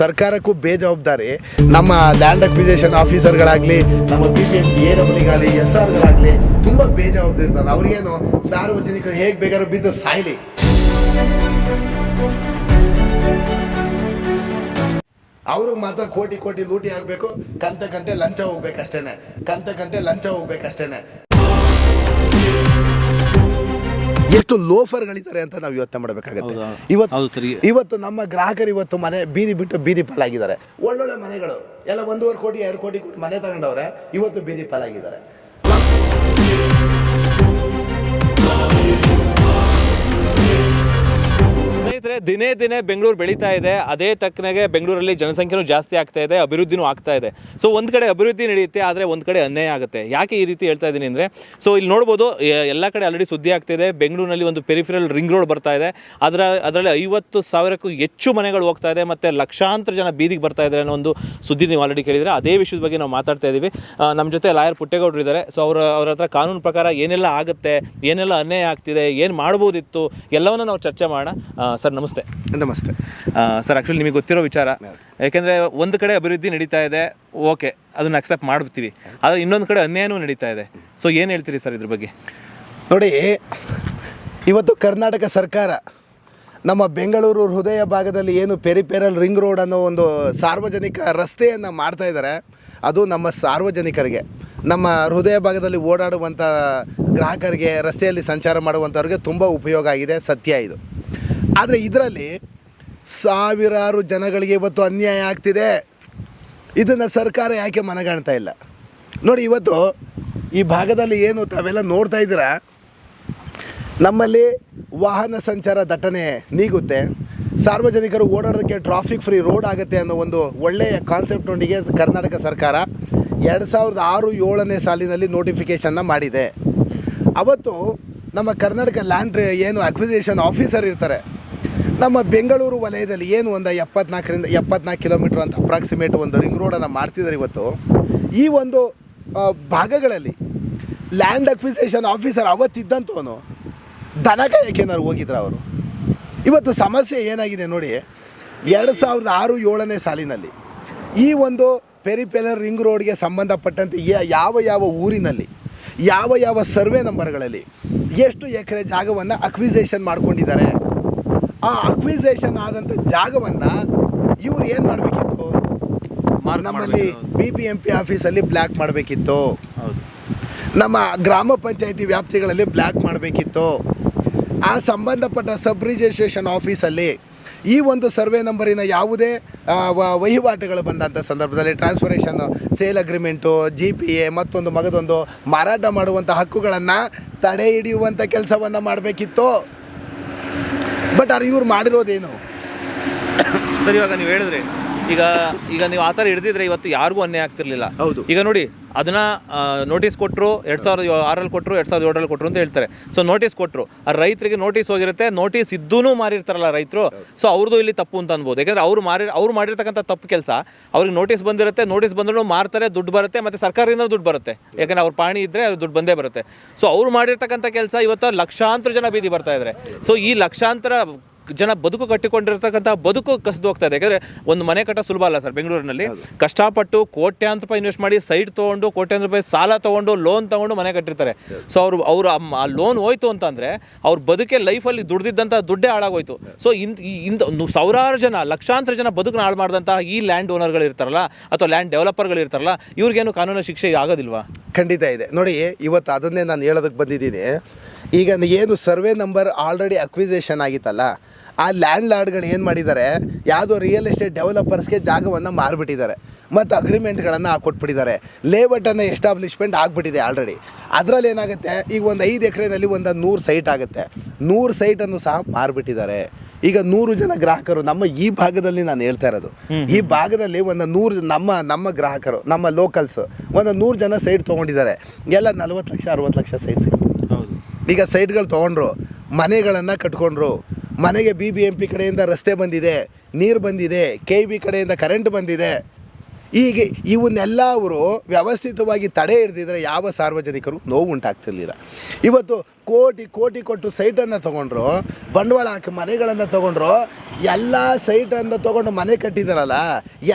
ಸರ್ಕಾರಕ್ಕೂ ಬೇಜವಾಬ್ದಾರಿ. ನಮ್ಮ ಲ್ಯಾಂಡ್ ಅಕ್ವಿಸೇಷನ್ ಆಫೀಸರ್ಗಳಾಗಲಿ ನಮ್ಮ ಬಿ ಪಿ ಪಿ ಎ ಡಬ್ಲ್ಯೂಗಾಗಲಿ ಎಸ್ ಆರ್ಗಳಾಗಲಿ ತುಂಬ ಬೇಜವಾಬ್ದಾರಿ ಇರ್ತಾರೆ ಅವ್ರಿಗೇನು ಸಾರ್ವಜನಿಕರು ಹೇಗೆ ಬೇಕಾದ್ರೂ ಬಿದ್ದು ಸಾಯ್ಲಿ. ಅವ್ರಿಗೆ ಮಾತ್ರ ಕೋಟಿ ಕೋಟಿ ಲೂಟಿ ಆಗಬೇಕು. ಕಂತೆ ಗಂಟೆ ಲಂಚ ಹೋಗ್ಬೇಕಷ್ಟೇನೆ. ಕಂತೆ ಗಂಟೆ ಲಂಚ ಹೋಗ್ಬೇಕಷ್ಟೇನೆ. ಎಷ್ಟು ಲೋಫರ್ಗಳಿದ್ದಾರೆ ಅಂತ ನಾವು ಯೋಚನೆ ಮಾಡಬೇಕಾಗತ್ತೆ. ಇವತ್ತು ಇವತ್ತು ನಮ್ಮ ಗ್ರಾಹಕರು ಇವತ್ತು ಮನೆ ಬೀದಿ ಬಿಟ್ಟು ಬೀದಿ ಪಾಲಾಗಿದ್ದಾರೆ. ಒಳ್ಳೊಳ್ಳೆ ಮನೆಗಳು. ಎಲ್ಲ ಒಂದೂವರೆ ಕೋಟಿ ಎರಡು ಕೋಟಿ ಮನೆ ತಗೊಂಡವ್ರೆ ಇವತ್ತು ಬೀದಿ ಪಾಲಾಗಿದ್ದಾರೆ. ಸ್ನೇಹಿತರೆ, ದಿನೇ ದಿನೇ ಬೆಂಗಳೂರು ಬೆಳೀತಾ ಇದೆ. ಅದೇ ತಕ್ಕನಾಗೆ ಬೆಂಗಳೂರಲ್ಲಿ ಜನಸಂಖ್ಯೆನೂ ಜಾಸ್ತಿ ಆಗ್ತಾ ಇದೆ, ಅಭಿವೃದ್ಧಿನೂ ಆಗ್ತಾ ಇದೆ. ಸೊ, ಒಂದು ಕಡೆ ಅಭಿವೃದ್ಧಿ ನಡೆಯುತ್ತೆ, ಆದರೆ ಒಂದು ಕಡೆ ಅನ್ಯಾಯ ಆಗುತ್ತೆ. ಯಾಕೆ ಈ ರೀತಿ ಹೇಳ್ತಾ ಇದ್ದೀನಿ ಅಂದರೆ, ಸೊ, ಇಲ್ಲಿ ನೋಡ್ಬೋದು ಎಲ್ಲ ಕಡೆ ಆಲ್ರೆಡಿ ಸುದ್ದಿ ಆಗ್ತಿದೆ. ಬೆಂಗಳೂರಿನಲ್ಲಿ ಒಂದು ಪೆರಿಫರಲ್ ರಿಂಗ್ ರೋಡ್ ಬರ್ತಾ ಇದೆ. ಅದರ, ಅದರಲ್ಲಿ ಐವತ್ತು ಸಾವಿರಕ್ಕೂ ಹೆಚ್ಚು ಮನೆಗಳು ಹೋಗ್ತಾ ಇದೆ, ಮತ್ತು ಲಕ್ಷಾಂತರ ಜನ ಬೀದಿಗೆ ಬರ್ತಾ ಇದ್ದಾರೆ ಅನ್ನೋ ಒಂದು ಸುದ್ದಿ ನೀವು ಆಲ್ರೆಡಿ ಕೇಳಿದರೆ, ಅದೇ ವಿಷಯದ ಬಗ್ಗೆ ನಾವು ಮಾತಾಡ್ತಾ ಇದ್ದೀವಿ ನಮ್ಮ ಜೊತೆ ಲಾಯರ್ ಪುಟ್ಟೇಗೌಡರು ಇದ್ದಾರೆ. ಸೊ, ಅವ್ರ ಅವ್ರ ಹತ್ರ ಕಾನೂನು ಪ್ರಕಾರ ಏನೆಲ್ಲ ಆಗುತ್ತೆ, ಏನೆಲ್ಲ ಅನ್ಯಾಯ ಆಗ್ತಿದೆ, ಏನು ಮಾಡ್ಬೋದಿತ್ತು, ಎಲ್ಲವನ್ನ ನಾವು ಚರ್ಚೆ ಮಾಡೋಣ. ಸರ್ ನಮಸ್ತೆ. ನಮಸ್ತೆ. ಸರ್ ಆ್ಯಕ್ಚುಲಿ ನಿಮಗೆ ಗೊತ್ತಿರೋ ವಿಚಾರ ಯಾಕೆಂದರೆ ಒಂದು ಕಡೆ ಅಭಿವೃದ್ಧಿ ನಡೀತಾ ಇದೆ ಓಕೆ ಅದನ್ನು ಅಕ್ಸೆಪ್ಟ್ ಮಾಡ್ಬಿಡ್ತೀವಿ. ಆದರೆ ಇನ್ನೊಂದು ಕಡೆ ಅನ್ಯಾಯನೂ ನಡೀತಾ ಇದೆ. ಸೊ ಏನು ಹೇಳ್ತೀರಿ ಸರ್ ಇದ್ರ ಬಗ್ಗೆ? ನೋಡಿ ಇವತ್ತು ಕರ್ನಾಟಕ ಸರ್ಕಾರ ನಮ್ಮ ಬೆಂಗಳೂರು ಹೃದಯ ಭಾಗದಲ್ಲಿ ಏನು ಪೆರಿಪೆರಲ್ ರಿಂಗ್ ರೋಡ್ ಅನ್ನೋ ಒಂದು ಸಾರ್ವಜನಿಕ ರಸ್ತೆಯನ್ನು ಮಾಡ್ತಾ ಇದ್ದಾರೆ ಅದು ನಮ್ಮ ಸಾರ್ವಜನಿಕರಿಗೆ ನಮ್ಮ ಹೃದಯ ಭಾಗದಲ್ಲಿ ಓಡಾಡುವಂಥ ಗ್ರಾಹಕರಿಗೆ ರಸ್ತೆಯಲ್ಲಿ ಸಂಚಾರ ಮಾಡುವಂಥವ್ರಿಗೆ ತುಂಬ ಉಪಯೋಗ ಆಗಿದೆ ಸತ್ಯ ಇದು. ಆದರೆ ಇದರಲ್ಲಿ ಸಾವಿರಾರು ಜನಗಳಿಗೆ ಇವತ್ತು ಅನ್ಯಾಯ ಆಗ್ತಿದೆ. ಇದನ್ನು ಸರ್ಕಾರ ಯಾಕೆ ಮನಗಾಣ್ತಾ ಇಲ್ಲ? ನೋಡಿ, ಇವತ್ತು ಈ ಭಾಗದಲ್ಲಿ ಏನು ತಾವೆಲ್ಲ ನೋಡ್ತಾ ಇದ್ದೀರಾ? ನಮ್ಮಲ್ಲಿ ವಾಹನ ಸಂಚಾರ ದಟ್ಟಣೆ ನೀಗುತ್ತೆ. ಸಾರ್ವಜನಿಕರು ಓಡಾಡೋದಕ್ಕೆ ಟ್ರಾಫಿಕ್ ಫ್ರೀ ರೋಡ್ ಆಗುತ್ತೆ ಅನ್ನೋ ಒಂದು ಒಳ್ಳೆಯ ಕಾನ್ಸೆಪ್ಟ್ನೊಂದಿಗೆ ಕರ್ನಾಟಕ ಸರ್ಕಾರ ಎರಡು ಸಾವಿರದ ಆರು ಏಳನೇ ಸಾಲಿನಲ್ಲಿ ನೋಟಿಫಿಕೇಷನ್ನ ಮಾಡಿದೆ. ಅವತ್ತು ನಮ್ಮ ಕರ್ನಾಟಕ ಲ್ಯಾಂಡ್ ಏನು ಅಕ್ವಿಸೇಷನ್ ಆಫೀಸರ್ ಇರ್ತಾರೆ. ನಮ್ಮ ಬೆಂಗಳೂರು ವಲಯದಲ್ಲಿ ಏನು ಒಂದು ಎಪ್ಪತ್ನಾಲ್ಕರಿಂದ ಎಪ್ಪತ್ನಾಲ್ಕು ಕಿಲೋಮೀಟ್ರ್ ಅಂತ ಅಪ್ರಾಕ್ಸಿಮೇಟ್ ಒಂದು ರಿಂಗ್ ರೋಡನ್ನು ಮಾಡ್ತಿದ್ದಾರೆ ಇವತ್ತು. ಈ ಒಂದು ಭಾಗಗಳಲ್ಲಿ ಲ್ಯಾಂಡ್ ಅಕ್ವಿಸೇಷನ್ ಆಫೀಸರ್ ಅವತ್ತಿದ್ದಂಥವನು ದನ ಕಾಯಕ್ಕೇನಾದ್ರು ಹೋಗಿದ್ರು ಅವರು. ಇವತ್ತು ಸಮಸ್ಯೆ ಏನಾಗಿದೆ ನೋಡಿ, ಎರಡು ಸಾವಿರದ ಆರು ಏಳನೇ ಸಾಲಿನಲ್ಲಿ ಈ ಒಂದು ಪೆರಿಪೆಲರ್ ರಿಂಗ್ ರೋಡ್ಗೆ ಸಂಬಂಧಪಟ್ಟಂತೆ ಯಾವ ಯಾವ ಊರಿನಲ್ಲಿ ಯಾವ ಯಾವ ಸರ್ವೆ ನಂಬರ್ಗಳಲ್ಲಿ ಎಷ್ಟು ಎಕರೆ ಜಾಗವನ್ನು ಅಕ್ವಿಸೇಷನ್ ಮಾಡ್ಕೊಂಡಿದ್ದಾರೆ? ಆ ಅಕ್ವಿಸೇಷನ್ ಆದಂಥ ಜಾಗವನ್ನು ಇವ್ರು ಏನು ಮಾಡಬೇಕಿತ್ತು? ನಮ್ಮಲ್ಲಿ. ಬಿ ಬಿ ಎಂ ಪಿ ಆಫೀಸಲ್ಲಿ ಬ್ಲ್ಯಾಕ್ ಮಾಡಬೇಕಿತ್ತು. ನಮ್ಮ ಗ್ರಾಮ ಪಂಚಾಯಿತಿ ವ್ಯಾಪ್ತಿಗಳಲ್ಲಿ ಬ್ಲ್ಯಾಕ್ ಮಾಡಬೇಕಿತ್ತು. ಆ ಸಂಬಂಧಪಟ್ಟ ಸಬ್ ರಿಜಿಸ್ಟ್ರೇಷನ್ ಆಫೀಸಲ್ಲಿ ಈ ಒಂದು ಸರ್ವೆ ನಂಬರಿನ ಯಾವುದೇ ವಹಿವಾಟುಗಳು ಬಂದಂಥ ಸಂದರ್ಭದಲ್ಲಿ ಟ್ರಾನ್ಸ್ಫರೇಷನ್ sale agreement, G P A ಮತ್ತೊಂದು ಮಗದೊಂದು ಮಾರಾಟ ಮಾಡುವಂಥ ಹಕ್ಕುಗಳನ್ನು ತಡೆ ಹಿಡಿಯುವಂಥ ಕೆಲಸವನ್ನು ಮಾಡಬೇಕಿತ್ತು. ಬಟ್ ಅವ್ರು ಇವ್ರು ಮಾಡಿರೋದೇನು? ಸರ್, ಇವಾಗ ನೀವು ಹೇಳಿದ್ರಿ ಈಗ ಈಗ ನೀವು ಆ ಥರ ಹಿಡಿದಿದ್ರೆ ಇವತ್ತು ಯಾರಿಗೂ ಅನ್ಯಾಯ ಆಗ್ತಿರ್ಲಿಲ್ಲ. ಹೌದು. ಈಗ ನೋಡಿ ಅದನ್ನ ನೋಟಿಸ್ ಕೊಟ್ಟರು ಎರಡು ಸಾವಿರದ ಆರಲ್ಲಿ ಕೊಟ್ಟರು ಎರಡು ಸಾವಿರದ ಏಳರಲ್ಲಿ ಕೊಟ್ಟರು ಅಂತ ಹೇಳ್ತಾರೆ. ಸೊ ನೋಟಿಸ್ ಕೊಟ್ಟರು ಆ ರೈತರಿಗೆ ನೋಟಿಸ್ ಹೋಗಿರುತ್ತೆ ನೋಟಿಸ್ ಇದ್ದೂ ಮಾರಿರ್ತಾರಲ್ಲ ರೈತರು. ಸೊ ಅವ್ರದ್ದು ಇಲ್ಲಿ ತಪ್ಪು ಅಂತ ಅನ್ಬೋದು. ಯಾಕಂದ್ರೆ ಅವ್ರು ಮಾರಿ ಅವ್ರು ಮಾಡಿರ್ತಕ್ಕಂಥ ತಪ್ಪು ಕೆಲಸ ಅವ್ರಿಗೆ ನೋಟಿಸ್ ಬಂದಿರುತ್ತೆ ನೋಟಿಸ್ ಬಂದ್ರು ಮಾರ್ತಾರೆ ದುಡ್ಡು ಬರುತ್ತೆ ಮತ್ತು ಸರ್ಕಾರದಿಂದ ದುಡ್ಡು ಬರುತ್ತೆ. ಯಾಕಂದ್ರೆ ಅವ್ರ ಪಾಣಿ ಇದ್ದರೆ ಅದು ದುಡ್ಡು ಬಂದೇ ಬರುತ್ತೆ. ಸೊ ಅವ್ರು ಮಾಡಿರ್ತಕ್ಕಂಥ ಕೆಲಸ ಇವತ್ತು ಲಕ್ಷಾಂತರ ಜನ ಬೀದಿ ಬರ್ತಾ ಇದ್ದಾರೆ ಸೊ ಈ ಲಕ್ಷಾಂತರ ಜನ ಬದುಕು ಕಟ್ಟಿಕೊಂಡಿರ್ತಕ್ಕಂಥ ಬದುಕು ಕಸಿದು ಹೋಗ್ತಾ ಇದೆ. ಯಾಕಂದ್ರೆ ಒಂದು ಮನೆ ಕಟ್ಟ ಸುಲಭ ಅಲ್ಲ ಸರ್ ಬೆಂಗಳೂರಿನಲ್ಲಿ. ಕಷ್ಟಪಟ್ಟು ಕೋಟ್ಯಾಂತರ ರೂಪಾಯಿ ಇನ್ವೆಸ್ಟ್ ಮಾಡಿ ಸೈಟ್ ತೊಗೊಂಡು ಕೋಟ್ಯಾಂತರ ರೂಪಾಯಿ ಸಾಲ ತೊಗೊಂಡು ಲೋನ್ ತೊಗೊಂಡು ಮನೆ ಕಟ್ಟಿರ್ತಾರೆ. ಸೊ ಅವರು ಅವರು ಆ ಲೋನ್ ಹೋಯ್ತು ಅಂತಂದರೆ ಅವ್ರ ಬದುಕೆ ಲೈಫಲ್ಲಿ ದುಡ್ದಿದ್ದಂಥ ದುಡ್ಡೇ ಹಾಳಾಗೋಯ್ತು. ಸೊ ಇಂತ ಇಂಥ ಸಾವಿರಾರು ಜನ ಲಕ್ಷಾಂತರ ಜನ ಬದುಕನ್ನ ಹಾಳು ಮಾಡಿದಂತಹ ಈ ಲ್ಯಾಂಡ್ ಓನರ್ಗಳು ಇರ್ತಾರಲ್ಲ ಅಥವಾ ಲ್ಯಾಂಡ್ ಡೆವಲಪರ್ಗಳು ಇರ್ತಾರಲ್ಲ ಇವ್ರಿಗೇನು ಕಾನೂನು ಶಿಕ್ಷೆ ಆಗೋದಿಲ್ವಾ? ಖಂಡಿತ ಇದೆ. ನೋಡಿ ಇವತ್ತು ಅದನ್ನೇ ನಾನು ಹೇಳೋದಕ್ಕೆ ಬಂದಿದ್ದೀನಿ. ಈಗ ಏನು ಸರ್ವೆ ನಂಬರ್ ಆಲ್ರೆಡಿ ಅಕ್ವಿಸೇಷನ್ ಆಗಿತ್ತಲ್ಲ ಆ ಲ್ಯಾಂಡ್ ಲಾರ್ಡ್ಗಳು ಏನು ಮಾಡಿದ್ದಾರೆ? ಯಾವುದೋ ರಿಯಲ್ ಎಸ್ಟೇಟ್ ಡೆವಲಪರ್ಸ್ಗೆ ಜಾಗವನ್ನು ಮಾರಿಬಿಟ್ಟಿದ್ದಾರೆ. ಮತ್ತು ಅಗ್ರಿಮೆಂಟ್ಗಳನ್ನು ಹಾಕೊಟ್ಬಿಟ್ಟಿದ್ದಾರೆ ಲೇಬರ್ಟನ್ನು ಎಸ್ಟಾಬ್ಲಿಷ್ಮೆಂಟ್ ಆಗಿಬಿಟ್ಟಿದೆ ಆಲ್ರೆಡಿ ಅದರಲ್ಲಿ ಏನಾಗುತ್ತೆ? ಈಗ ಒಂದು ಐದು ಎಕರೆನಲ್ಲಿ ಒಂದು ನೂರು ಸೈಟ್ ಆಗುತ್ತೆ. ನೂರು ಸೈಟನ್ನು ಸಹ ಮಾರಿಬಿಟ್ಟಿದ್ದಾರೆ. ಈಗ ನೂರು ಜನ ಗ್ರಾಹಕರು ನಮ್ಮ ಈ ಭಾಗದಲ್ಲಿ ನಾನು ಹೇಳ್ತಾ ಇರೋದು. ಈ ಭಾಗದಲ್ಲಿ ಒಂದು ನೂರು ನಮ್ಮ ನಮ್ಮ ಗ್ರಾಹಕರು ನಮ್ಮ ಲೋಕಲ್ಸ್ ಒಂದು ನೂರು ಜನ ಸೈಟ್ ತೊಗೊಂಡಿದ್ದಾರೆ. ಎಲ್ಲ ನಲ್ವತ್ತು ಲಕ್ಷ ಅರವತ್ತು ಲಕ್ಷ ಸೈಟ್ಸ್ ಈಗ ಸೈಟ್ಗಳು ತೊಗೊಂಡ್ರು ಮನೆಗಳನ್ನು ಕಟ್ಕೊಂಡ್ರು. ಮನೆಗೆ ಬಿ ಬಿ ಎಂ ಪಿ ಕಡೆಯಿಂದ ರಸ್ತೆ ಬಂದಿದೆ, ನೀರು ಬಂದಿದೆ ಕೆ ಬಿ ಕಡೆಯಿಂದ ಕರೆಂಟ್ ಬಂದಿದೆ. ಹೀಗೆ ಇವನ್ನೆಲ್ಲ ಅವರು ವ್ಯವಸ್ಥಿತವಾಗಿ ತಡೆ ಹಿಡಿದಿದ್ರೆ ಯಾವ ಸಾರ್ವಜನಿಕರು ನೋವು ಉಂಟಾಗ್ತಿರ್ಲಿಲ್ಲ. ಇವತ್ತು ಕೋಟಿ ಕೋಟಿ ಕೊಟ್ಟು ಸೈಟನ್ನು ತೊಗೊಂಡ್ರು, ಬಂಡವಾಳ ಹಾಕಿ ಮನೆಗಳನ್ನು ತೊಗೊಂಡ್ರು, ಎಲ್ಲ ಸೈಟನ್ನು ತೊಗೊಂಡು ಮನೆ ಕಟ್ಟಿದಾರಲ್ಲ,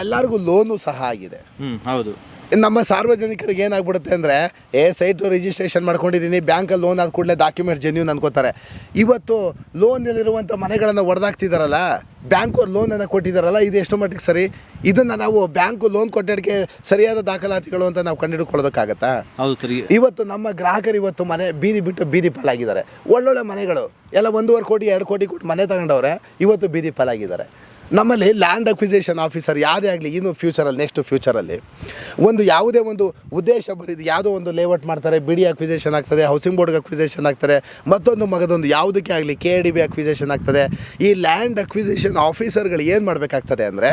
ಎಲ್ಲರಿಗೂ ಲೋನು ಸಹ ಆಗಿದೆ. ಹ್ಞೂ ಹೌದು. ನಮ್ಮ ಸಾರ್ವಜನಿಕರಿಗೆ ಏನಾಗ್ಬಿಡುತ್ತೆ ಅಂದರೆ ಏ ಸೈಟು ರಿಜಿಸ್ಟ್ರೇಷನ್ ಮಾಡ್ಕೊಂಡಿದ್ದೀನಿ ಬ್ಯಾಂಕಲ್ಲಿ ಲೋನ್ ಆದ ಕೂಡಲೇ ಡಾಕ್ಯುಮೆಂಟ್ ಜೆನ್ಯೂನ್ ಅನ್ಕೋತಾರೆ. ಇವತ್ತು ಲೋನಲ್ಲಿರುವಂಥ ಮನೆಗಳನ್ನು ಹೊಡೆದಾಕ್ತಿದಾರಲ್ಲ ಬ್ಯಾಂಕವ್ರು ಲೋನನ್ನು ಕೊಟ್ಟಿದ್ದಾರಲ್ಲ ಇದು ಎಷ್ಟು ಮಟ್ಟಿಗೆ ಸರಿ? ಇದನ್ನು ನಾವು ಬ್ಯಾಂಕು ಲೋನ್ ಕೊಟ್ಟಿದ್ದಕ್ಕೆ ಸರಿಯಾದ ದಾಖಲಾತಿಗಳು ಅಂತ ನಾವು ಕಂಡುಹಿಡ್ಕೊಳ್ಳೋದಕ್ಕಾಗತ್ತಾ? ಹೌದು ಸರಿ. ಇವತ್ತು ನಮ್ಮ ಗ್ರಾಹಕರು ಇವತ್ತು ಮನೆ ಬೀದಿ ಬಿಟ್ಟು ಬೀದಿ ಪಾಲಾಗಿದ್ದಾರೆ. ಒಳ್ಳೊಳ್ಳೆ ಮನೆಗಳು ಎಲ್ಲ ಒಂದೂವರೆ ಕೋಟಿ ಎರಡು ಕೋಟಿ ಕೊಟ್ಟು ಮನೆ ತಗೊಂಡವ್ರೆ ಇವತ್ತು ಬೀದಿ ಪಾಲಾಗಿದ್ದಾರೆ. ನಮ್ಮಲ್ಲಿ ಲ್ಯಾಂಡ್ ಅಕ್ವಿಸೇಷನ್ ಆಫೀಸರ್ ಯಾವುದೇ ಆಗಲಿ ಇನ್ನು ಫ್ಯೂಚರಲ್ಲಿ ನೆಕ್ಸ್ಟ್ ಫ್ಯೂಚರಲ್ಲಿ ಒಂದು ಯಾವುದೇ ಒಂದು ಉದ್ದೇಶ ಬರೀದು ಯಾವುದೋ ಒಂದು ಲೇಔಟ್ ಮಾಡ್ತಾರೆ, ಬಿಡಿ ಅಕ್ವಿಸೇಷನ್ ಆಗ್ತದೆ ಹೌಸಿಂಗ್ ಬೋರ್ಡ್ಗೆ ಅಕ್ವಿಸೇಷನ್ ಆಗ್ತದೆ, ಮತ್ತೊಂದು ಮಗದೊಂದು ಯಾವುದಕ್ಕೆ ಆಗಲಿ ಕೆ ಡಿ ಬಿ ಅಕ್ವಿಸೇಷನ್ ಆಗ್ತದೆ. ಈ ಲ್ಯಾಂಡ್ ಅಕ್ವಿಸೇಷನ್ ಆಫೀಸರ್ಗಳು ಏನು ಮಾಡಬೇಕಾಗ್ತದೆ ಅಂದರೆ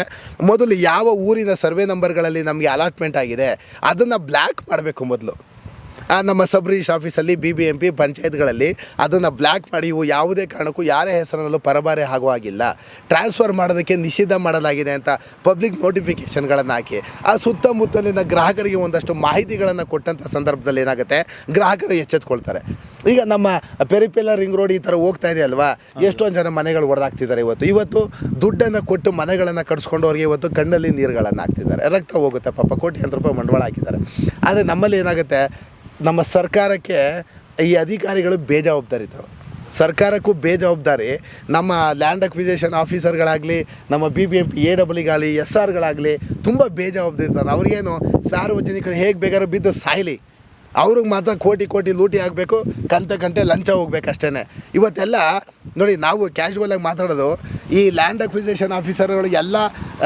ಮೊದಲು ಯಾವ ಊರಿನ ಸರ್ವೆ ನಂಬರ್ಗಳಲ್ಲಿ ನಮಗೆ ಅಲಾಟ್ಮೆಂಟ್ ಆಗಿದೆ, ಅದನ್ನು ಬ್ಲ್ಯಾಕ್ ಮಾಡಬೇಕು ಮೊದಲು. ನಮ್ಮ ಸಬ್ ಆಫೀಸಲ್ಲಿ ಬಿ ಬಿ ಎಂ ಪಿ ಪಂಚಾಯತ್ಗಳಲ್ಲಿ ಅದನ್ನು ಬ್ಲ್ಯಾಕ್ ಮಾಡಿ ಇವು ಯಾವುದೇ ಕಾರಣಕ್ಕೂ ಯಾರೇ ಹೆಸರಿನಲ್ಲೂ ಪರಬಾರೆ ಆಗುವ ಹಾಗಿಲ್ಲ. ಟ್ರಾನ್ಸ್ಫರ್ ಮಾಡೋದಕ್ಕೆ ನಿಷಿದ್ಧ ಮಾಡಲಾಗಿದೆ ಅಂತ ಪಬ್ಲಿಕ್ ನೋಟಿಫಿಕೇಷನ್ಗಳನ್ನು ಹಾಕಿ. ಆ ಸುತ್ತಮುತ್ತಲಿನ ಗ್ರಾಹಕರಿಗೆ ಒಂದಷ್ಟು ಮಾಹಿತಿಗಳನ್ನು ಕೊಟ್ಟಂಥ ಸಂದರ್ಭದಲ್ಲಿ ಏನಾಗುತ್ತೆ? ಗ್ರಾಹಕರು ಎಚ್ಚೆತ್ಕೊಳ್ತಾರೆ. ಈಗ ನಮ್ಮ ಪೆರಿಪೆಲ್ಲ ರಿಂಗ್ ರೋಡ್ ಈ ಥರ ಹೋಗ್ತಾ ಇದೆ ಅಲ್ವಾ? ಎಷ್ಟೊಂದು ಜನ ಮನೆಗಳು ಹೊಡೆದಾಗ್ತಿದ್ದಾರೆ ಇವತ್ತು. ಇವತ್ತು ದುಡ್ಡನ್ನು ಕೊಟ್ಟು ಮನೆಗಳನ್ನು ಕಟ್ಸ್ಕೊಂಡವ್ರಿಗೆ ಇವತ್ತು ಕಣ್ಣಲ್ಲಿ ನೀರುಗಳನ್ನು ಹಾಕ್ತಿದ್ದಾರೆ. ರಕ್ತ ಹೋಗುತ್ತೆ ಪಾಪ. ಕೋಟ್ಯಾಂತರ ರೂಪಾಯಿ ಬಂಡವಾಳ ಹಾಕಿದ್ದಾರೆ. ಆದರೆ ನಮ್ಮಲ್ಲಿ ಏನಾಗುತ್ತೆ? ನಮ್ಮ ಸರ್ಕಾರಕ್ಕೆ ಈ ಅಧಿಕಾರಿಗಳು ಬೇಜವಾಬ್ದಾರಿ ಬೇಜವಾಬ್ದಾರಿತರು ಸರ್ಕಾರಕ್ಕೂ ಬೇಜವಾಬ್ದಾರಿ. ನಮ್ಮ ಲ್ಯಾಂಡ್ ಅಕ್ವಿಸೇಷನ್ ಆಫೀಸರ್ಗಳಾಗಲಿ ನಮ್ಮ B B M P A ಡಬ್ಲ್ಯೂಗಾಗಲಿ S ಆರ್ಗಳಾಗಲಿ ತುಂಬ ಬೇಜವಾಬ್ದಾರಿ ಇರ್ತಾರೆ ಅವ್ರಿಗೇನು ಸಾರ್ವಜನಿಕರು ಹೇಗೆ ಬೇಕಾದ್ರೂ ಬಿದ್ದು ಸಾಯಲಿ. ಅವ್ರಿಗೆ ಮಾತ್ರ ಕೋಟಿ ಕೋಟಿ ಲೂಟಿ ಆಗಬೇಕು ಕಂತೆ ಕಂತೆ ಲಂಚ ಹೋಗ್ಬೇಕು ಅಷ್ಟೇ ಇವತ್ತೆಲ್ಲ ನೋಡಿ ನಾವು ಕ್ಯಾಶುವಲ್ ಆಗಿ ಮಾತಾಡೋದು ಈ ಲ್ಯಾಂಡ್ ಅಕ್ವಿಸೇಷನ್ ಆಫೀಸರ್ಗಳು ಎಲ್ಲ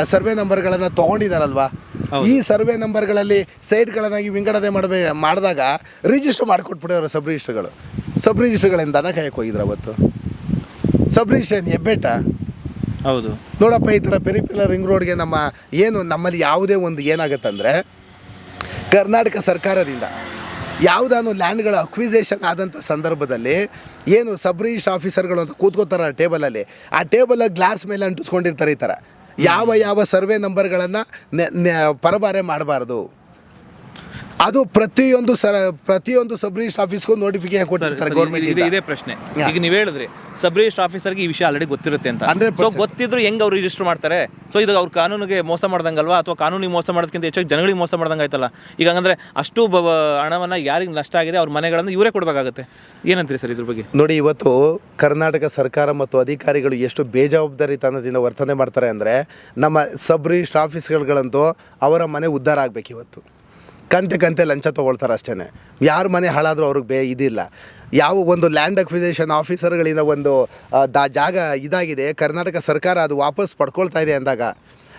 ಸರ್ವೆ ನಂಬರ್ಗಳನ್ನು ತೊಗೊಂಡಿದ್ದಾರಲ್ವಾ ಈ ಸರ್ವೆ ನಂಬರ್ಗಳಲ್ಲಿ ಸೈಟ್ಗಳನ್ನಾಗಿ ವಿಂಗಡಣೆ ಮಾಡಬೇ ಮಾಡಿದಾಗ ರಿಜಿಸ್ಟರ್ ಮಾಡಿಕೊಟ್ಬಿಡೋರು ಸಬ್ ರಿಜಿಸ್ಟ್ರ್ಗಳು ಸಬ್ ರಿಜಿಸ್ಟ್ರ್ಗಳಿಂದ ದನ ಕಾಯಕ್ಕೆ ಹೋಗಿದ್ರು ಅವತ್ತು. ಸಬ್ ರಿಜಿಸ್ಟರ್ ಏನು ಹೆಬ್ಬೆಟ್ಟ? ಹೌದು. ನೋಡಪ್ಪ ಈ ಥರ ಪೆರಿಪಿಲ್ಲ ರಿಂಗ್ ರೋಡ್ಗೆ ನಮ್ಮ ಏನು ನಮ್ಮಲ್ಲಿ ಯಾವುದೇ ಒಂದು ಏನಾಗುತ್ತಂದರೆ ಕರ್ನಾಟಕ ಸರ್ಕಾರದಿಂದ ಯಾವುದಾನು ಲ್ಯಾಂಡ್ಗಳ ಅಕ್ವಿಸೇಷನ್ ಆದಂಥ ಸಂದರ್ಭದಲ್ಲಿ ಏನು ಸಬ್ ಆಫೀಸರ್ಗಳು ಅಂತ ಕೂತ್ಕೋತಾರೆ ಆ ಟೇಬಲಲ್ಲಿ ಆ ಟೇಬಲ್ ಗ್ಲಾಸ್ ಮೇಲೆ ಅಂಟಿಸ್ಕೊಂಡಿರ್ತಾರೆ ಈ ಥರ ಯಾವ ಯಾವ ಸರ್ವೆ ನಂಬರ್ಗಳನ್ನು ಪರಬಾರೆ ಮಾಡಬಾರ್ದು. ಅದು ಪ್ರತಿಯೊಂದು ಸರ ಪ್ರತಿಯೊಂದು ಸಬ್ ರಿಜಿಸ್ಟರ್ ಆಫೀಸ್ಗೂ ನೋಟಿಫಿಕೇಶನ್ ಕೊಟ್ಟಿರ್ತಾರೆ ಗೌರ್ಮೆಂಟ್ ಇದೇ. ಪ್ರಶ್ನೆ. ಈಗ ನೀವು ಹೇಳಿದ್ರೆ ಸಬ್ ರಿಜಿಸ್ಟರ್ ಆಫೀಸರ್ಗೆ ಈ ವಿಷಯ ಆಲ್ರೆಡಿ ಗೊತ್ತಿರುತ್ತೆ ಅಂತ. 100% ಸೊ ಗೊತ್ತಿದ್ರು ಹೆಂಗ್ ಅವ್ರು ರಿಜಿಸ್ಟರ್ ಮಾಡ್ತಾರೆ? ಸೊ ಇದು ಅವ್ರ ಕಾನೂನಿಗೆ ಮೋಸ ಮಾಡ್ದಂಗಲ್ವಾ? ಅಥವಾ ಕಾನೂನಿಗೆ ಮೋಸ ಮಾಡೋದಕ್ಕಿಂತ ಹೆಚ್ಚಾಗಿ ಜನಗಳಿಗೆ ಮೋಸ ಮಾಡ್ದಂಗೆ ಆಯ್ತಲ್ಲ ಈಗ ಅಂದ್ರೆ ಅಷ್ಟು ಹಣವನ್ನ ಯಾರಿಗೆ ನಷ್ಟ ಆಗಿದೆ ಅವ್ರ ಮನೆಗಳನ್ನು ಇವರೇ ಕೊಡಬೇಕಾಗುತ್ತೆ. ಏನಂತೀರಿ ಸರ್ ಇದ್ರ ಬಗ್ಗೆ? ನೋಡಿ ಇವತ್ತು ಕರ್ನಾಟಕ ಸರ್ಕಾರ ಮತ್ತು ಅಧಿಕಾರಿಗಳು ಎಷ್ಟು ಬೇಜವಾಬ್ದಾರಿತನದಿಂದ ವರ್ತನೆ ಮಾಡ್ತಾರೆ ಅಂದರೆ ನಮ್ಮ ಸಬ್ ರಿಜಿಸ್ಟರ್ ಆಫೀಸ್ಗಳಂತೂ ಅವರ ಮನೆ ಉದ್ಧಾರ ಆಗಬೇಕು ಇವತ್ತು. ಕಂತೆ ಕಂತೆ ಲಂಚ ತೊಗೊಳ್ತಾರೆ ಅಷ್ಟೇ ಯಾರ ಮನೆ ಹಾಳಾದರೂ ಅವ್ರಿಗೆ ಬೇ ಇದಿಲ್ಲ. ಯಾವ ಒಂದು ಲ್ಯಾಂಡ್ ಅಕ್ವಿಸೇಷನ್ ಆಫೀಸರ್ಗಳಿಂದ ಒಂದು ದ ಜಾಗ ಇದಾಗಿದೆ ಕರ್ನಾಟಕ ಸರ್ಕಾರ ಅದು ವಾಪಸ್ ಪಡ್ಕೊಳ್ತಾ ಇದೆ ಅಂದಾಗ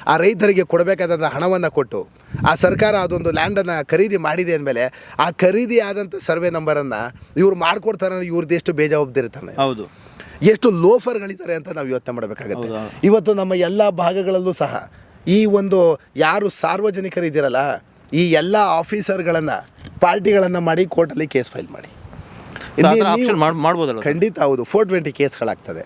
ಆ ರೈತರಿಗೆ ಕೊಡಬೇಕಾದಂಥ ಹಣವನ್ನು ಕೊಟ್ಟು ಆ ಸರ್ಕಾರ ಅದೊಂದು ಲ್ಯಾಂಡನ್ನು ಖರೀದಿ ಮಾಡಿದೆ ಅಂದಮೇಲೆ ಆ ಖರೀದಿ ಆದಂಥ ಸರ್ವೆ ನಂಬರನ್ನು ಇವ್ರು ಮಾಡ್ಕೊಡ್ತಾರೆ ಇವ್ರದ್ದು ಎಷ್ಟು ಬೇಜವಾಬ್ದಾರಿತಾನೆ. ಹೌದು. ಎಷ್ಟು ಲೋಫರ್ಗಳಿದ್ದಾರೆ ಅಂತ ನಾವು ಯೋಚನೆ ಮಾಡಬೇಕಾಗುತ್ತೆ. ಇವತ್ತು ನಮ್ಮ ಎಲ್ಲ ಭಾಗಗಳಲ್ಲೂ ಸಹ ಈ ಒಂದು ಯಾರು ಸಾರ್ವಜನಿಕರಿದ್ದೀರಲ್ಲ ಈ ಎಲ್ಲ ಆಫೀಸರ್ಗಳನ್ನು ಪಾರ್ಟಿಗಳನ್ನು ಮಾಡಿ ಕೋರ್ಟಲ್ಲಿ ಕೇಸ್ ಫೈಲ್ ಮಾಡಿ. ಮಾಡ್ಬೋದಲ್ಲ ಖಂಡಿತ ಹೌದು ಫೋರ್ ಟ್ವೆಂಟಿ ಕೇಸ್ಗಳಾಗ್ತದೆ.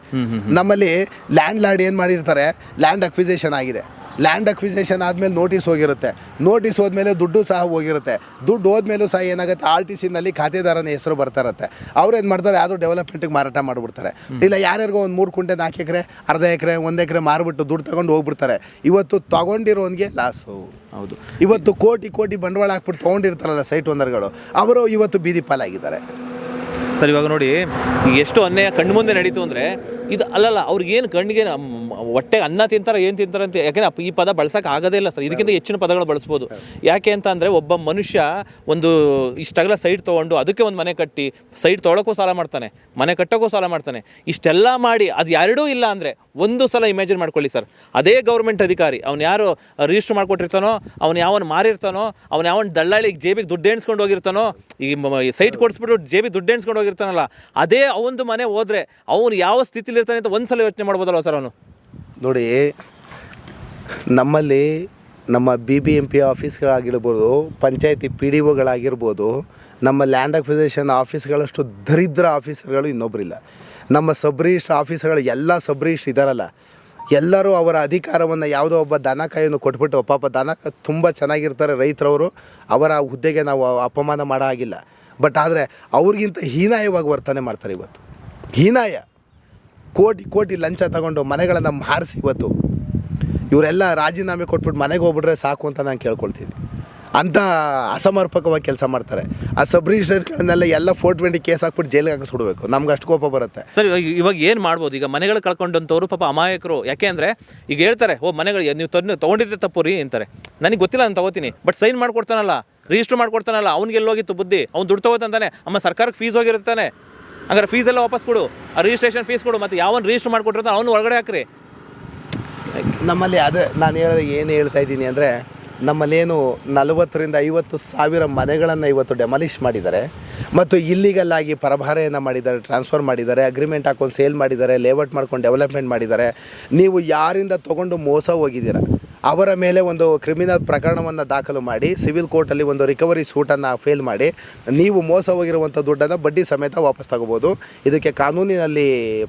ನಮ್ಮಲ್ಲಿ ಲ್ಯಾಂಡ್ ಲಾರ್ಡ್ ಏನು ಮಾಡಿರ್ತಾರೆ ಲ್ಯಾಂಡ್ ಅಕ್ವಿಸೇಷನ್ ಆಗಿದೆ. ಲ್ಯಾಂಡ್ ಅಕ್ವಿಸೇಷನ್ ಆದಮೇಲೆ ನೋಟಿಸ್ ಹೋಗಿರುತ್ತೆ. ನೋಟಿಸ್ ಹೋದ್ಮೇಲೆ ದುಡ್ಡು ಸಹ ಹೋಗಿರುತ್ತೆ. ದುಡ್ಡು ಹೋದ್ಮೇಲೂ ಸಹ ಏನಾಗುತ್ತೆ? ಆರ್ ಟಿ ಸಿನಲ್ಲಿ ಖಾತೆದಾರನ ಹೆಸರು ಬರ್ತಾ ಇರುತ್ತೆ. ಅವ್ರು ಏನು ಮಾಡ್ತಾರೆ? ಯಾವುದೋ ಡೆವಲಪ್ಮೆಂಟಿಗೆ ಮಾರಾಟ ಮಾಡಿಬಿಡ್ತಾರೆ. ಇಲ್ಲ ಯಾರ್ಯಾರಿಗೋ ಒಂದು ಮೂರು ಕುಂಟೆ ನಾಲ್ಕು ಎಕರೆ ಅರ್ಧ ಎಕರೆ ಒಂದು ಎಕರೆ ಮಾರಿಬಿಟ್ಟು ದುಡ್ಡು ತಗೊಂಡು ಹೋಗ್ಬಿಡ್ತಾರೆ. ಇವತ್ತು ತಗೊಂಡಿರೋನ್ಗೆ ಲಾಸು ಹೌದು. ಇವತ್ತು ಕೋಟಿ ಕೋಟಿ ಬಂಡವಾಳ ಹಾಕ್ಬಿಟ್ಟು ತೊಗೊಂಡಿರ್ತಾರಲ್ಲ ಸೈಟ್ ಓನರ್ಗಳು ಅವರು ಇವತ್ತು ಬೀದಿ ಪಾಲಾಗಿದ್ದಾರೆ. ಸರ್ ಇವಾಗ ನೋಡಿ ಎಷ್ಟು ಅನ್ಯಾಯ ಕಣ್ಮುಂದೆ ನಡೀತು ಅಂದರೆ ಇದು ಅಲ್ಲಲ್ಲ ಅವ್ರಿಗೇನು ಕಣ್ಣಿಗೆ ಹೊಟ್ಟೆ ಅನ್ನ ತಿಂತಾರೆ ಏನು ತಿಂತಾರೆ ಅಂತ ಯಾಕೆಂದ್ರೆ ಈ ಪದ ಬಳಸಕ್ಕೆ ಆಗೋದೇ ಇಲ್ಲ ಸರ್. ಇದಕ್ಕಿಂತ ಹೆಚ್ಚಿನ ಪದಗಳು ಬಳಸ್ಬೋದು. ಯಾಕೆ ಅಂತ ಅಂದರೆ ಒಬ್ಬ ಮನುಷ್ಯ ಒಂದು ಇಷ್ಟಗಲ ಸೈಟ್ ತೊಗೊಂಡು ಅದಕ್ಕೆ ಒಂದು ಮನೆ ಕಟ್ಟಿ ಸೈಟ್ ತೊಗೊಳಕ್ಕೂ ಸಾಲ ಮಾಡ್ತಾನೆ ಮನೆ ಕಟ್ಟೋಕ್ಕೂ ಸಾಲ ಮಾಡ್ತಾನೆ. ಇಷ್ಟೆಲ್ಲ ಮಾಡಿ ಅದು ಎರಡೂ ಇಲ್ಲ ಅಂದರೆ ಒಂದು ಸಲ ಇಮ್ಯಾಜಿನ್ ಮಾಡ್ಕೊಳ್ಳಿ ಸರ್. ಅದೇ ಗೌರ್ಮೆಂಟ್ ಅಧಿಕಾರಿ ಅವ್ನು ಯಾರು ರಿಜಿಸ್ಟರ್ ಮಾಡ್ಕೊಟ್ಟಿರ್ತಾನೋ ಅವ್ನು ಯಾವನು ಮಾರಿರ್ತಾನೋ ಅವ್ನು ಯಾವನ್ ದಳ್ಳಾಳಿಗೆ ಜೇಬಿಗೆ ದುಡ್ಡು ಎಣಿಸ್ಕೊಂಡು ಹೋಗಿರ್ತಾನೋ ಈ ಸೈಟ್ ಕೊಡಿಸ್ಬಿಟ್ಟು ಜೇಬಿಗೆ ದುಡ್ಡು ಎಣಿಸ್ಕೊಂಡು ಹೋಗಿರ್ತಾನಲ್ಲ ಅದೇ ಅವನದು ಮನೆ ಹೋದ್ರೆ ಅವನು ಯಾವ ಸ್ಥಿತಿಲಿ ಇರ್ತಾನೆ ಅಂತ ಒಂದ್ಸಲ ಯೋಚನೆ ಮಾಡ್ಬೋದಲ್ಲ ಸರ್ ಅವನು? ನೋಡಿ, ನಮ್ಮಲ್ಲಿ ನಮ್ಮ ಬಿ ಬಿ ಎಂ ಪಿ ಆಫೀಸ್ಗಳಾಗಿರ್ಬೋದು, ಪಂಚಾಯತಿ ಪಿ ಡಿ ಒಗಳಾಗಿರ್ಬೋದು, ನಮ್ಮ ಲ್ಯಾಂಡ್ ಅಕ್ವಿಸೇಷನ್ ಆಫೀಸ್ಗಳಷ್ಟು ದರಿದ್ರ ಆಫೀಸರ್ಗಳು ಇನ್ನೊಬ್ಬರಿಲ್ಲ ನಮ್ಮ ಸಬ್ ಆಫೀಸರ್ಗಳು ಎಲ್ಲ ಸಬ್ ರಿಜಿಸ್ಟ್ರ್ ಇದ್ದಾರಲ್ಲ ಎಲ್ಲರೂ ಅವರ ಅಧಿಕಾರವನ್ನು ಯಾವುದೋ ಒಬ್ಬ ದನ ಕಾಯನ್ನು ಕೊಟ್ಬಿಟ್ಟು, ಪಾಪ ದನ ತುಂಬ ಚೆನ್ನಾಗಿರ್ತಾರೆ ರೈತರವರು, ಅವರ ಹುದ್ದೆಗೆ ನಾವು ಅಪಮಾನ ಮಾಡೋ ಆಗಿಲ್ಲ ಬಟ್ ಆದರೆ ಅವ್ರಿಗಿಂತ ಹೀನಾಯವಾಗಿ ವರ್ತನೆ ಮಾಡ್ತಾರೆ ಇವತ್ತು. ಹೀನಾಯ. ಕೋಟಿ ಕೋಟಿ ಲಂಚ ತಗೊಂಡು ಮನೆಗಳನ್ನು ಮಾರಿಸಿ ಇವತ್ತು. ಇವರೆಲ್ಲ ರಾಜೀನಾಮೆ ಕೊಟ್ಬಿಟ್ಟು ಮನೆಗೆ ಹೋಗ್ಬಿಟ್ರೆ ಸಾಕು ಅಂತ ನಾನು ಕೇಳ್ಕೊಳ್ತೀನಿ. ಅಂಥ ಅಸಮರ್ಪಕವಾಗಿ ಕೆಲಸ ಮಾಡ್ತಾರೆ. ಆ ಸಬ್ ರಿಜಿಸ್ಟ್ರೇಟ್ಗಳನ್ನೆಲ್ಲ ಎಲ್ಲ ಫೋರ್ ಟ್ವೆಂಟಿ ಕೇಸ್ ಹಾಕ್ಬಿಟ್ಟು ಜೈಲಿಗೆ ಹಾಕಿಸ್ಬಿಡ್ಬೇಕು ನಮ್ಗೆ ಅಷ್ಟು ಕೋಪ ಬರುತ್ತೆ. ಸರ್, ಇವಾಗ ಇವಾಗ ಏನು ಮಾಡ್ಬೋದು? ಈಗ ಮನೆಗಳು ಕಳ್ಕೊಂಡಂಥವ್ರು ಪಾಪ ಅಮಾಯಕರು. ಯಾಕೆ ಅಂದರೆ ಈಗ ಹೇಳ್ತಾರೆ, ಓ ಮನೆಗಳು ನೀವು ತಂದು ತೊಗೊಂಡಿದ್ದೆ ತಪ್ಪು ರೀ ಅಂತಾರೆ. ನನಗೆ ಗೊತ್ತಿಲ್ಲ, ನಾನು ತಗೋತೀನಿ. ಬಟ್ ಸೈನ್ ಮಾಡ್ಕೊಡ್ತಾನಲ್ಲ, ರಿಜಿಸ್ಟರ್ ಮಾಡ್ಕೊಡ್ತಾನಲ್ಲ, ಅವ್ನಿಗೆ ಎಲ್ಲೋಗಿತ್ತು ಬುದ್ಧಿ. ಅವ್ನು ದುಡ್ಡು ತೊಗೋತಂತಾನೆ ಅಮ್ಮ ಸರ್ಕಾರಕ್ಕೆ ಫೀಸ್ ಹೋಗಿರ್ತಾನೆ ಹಂಗಾರೆ ಫೀಸ್ ಎಲ್ಲ ವಾಪಸ್ ಕೊಡು. ಆ ರಿಜಿಸ್ಟ್ರೇಷನ್ ಫೀಸ್ ಕೊಡು, ಮತ್ತು ಯಾವನ್ ರಿಜಿಸ್ಟರ್ ಮಾಡ್ಕೊಟ್ಟಿರ್ತಾನೆ ಅವನು ಒಳಗಡೆ ಹಾಕ್ರಿ. ನಮ್ಮಲ್ಲಿ ಅದೇ ನಾನು ಹೇಳಿದ ಏನು ಹೇಳ್ತಾ ಇದ್ದೀನಿ ಅಂದರೆ, ನಮ್ಮಲ್ಲೇನು ನಲವತ್ತರಿಂದ ಐವತ್ತು ಸಾವಿರ ಮನೆಗಳನ್ನು ಇವತ್ತು ಡೆಮಾಲಿಷ್ ಮಾಡಿದ್ದಾರೆ, ಮತ್ತು ಇಲ್ಲಿಗಲ್ಲಾಗಿ ಪರಭಾರೆಯನ್ನು ಮಾಡಿದ್ದಾರೆ ಟ್ರಾನ್ಸ್ಫರ್ ಮಾಡಿದ್ದಾರೆ ಅಗ್ರಿಮೆಂಟ್ ಹಾಕೊಂಡು ಸೇಲ್ ಮಾಡಿದ್ದಾರೆ, ಲೇಔಟ್ ಮಾಡ್ಕೊಂಡು ಡೆವಲಪ್ಮೆಂಟ್ ಮಾಡಿದ್ದಾರೆ. ನೀವು ಯಾರಿಂದ ತೊಗೊಂಡು ಮೋಸ ಹೋಗಿದ್ದೀರ? ಅವರ ಮೇಲೆ ಒಂದು ಕ್ರಿಮಿನಲ್ ಪ್ರಕರಣವನ್ನು ದಾಖಲು ಮಾಡಿ, ಸಿವಿಲ್ ಕೋರ್ಟಲ್ಲಿ ಒಂದು ರಿಕವರಿ ಸೂಟನ್ನು ಫೇಲ್ ಮಾಡಿ, ನೀವು ಮೋಸ ಹೋಗಿರುವಂಥ ದುಡ್ಡನ್ನು ಬಡ್ಡಿ ಸಮೇತ ವಾಪಸ್ ತಗೋಬೋದು. ಇದಕ್ಕೆ ಕಾನೂನಿನಲ್ಲಿ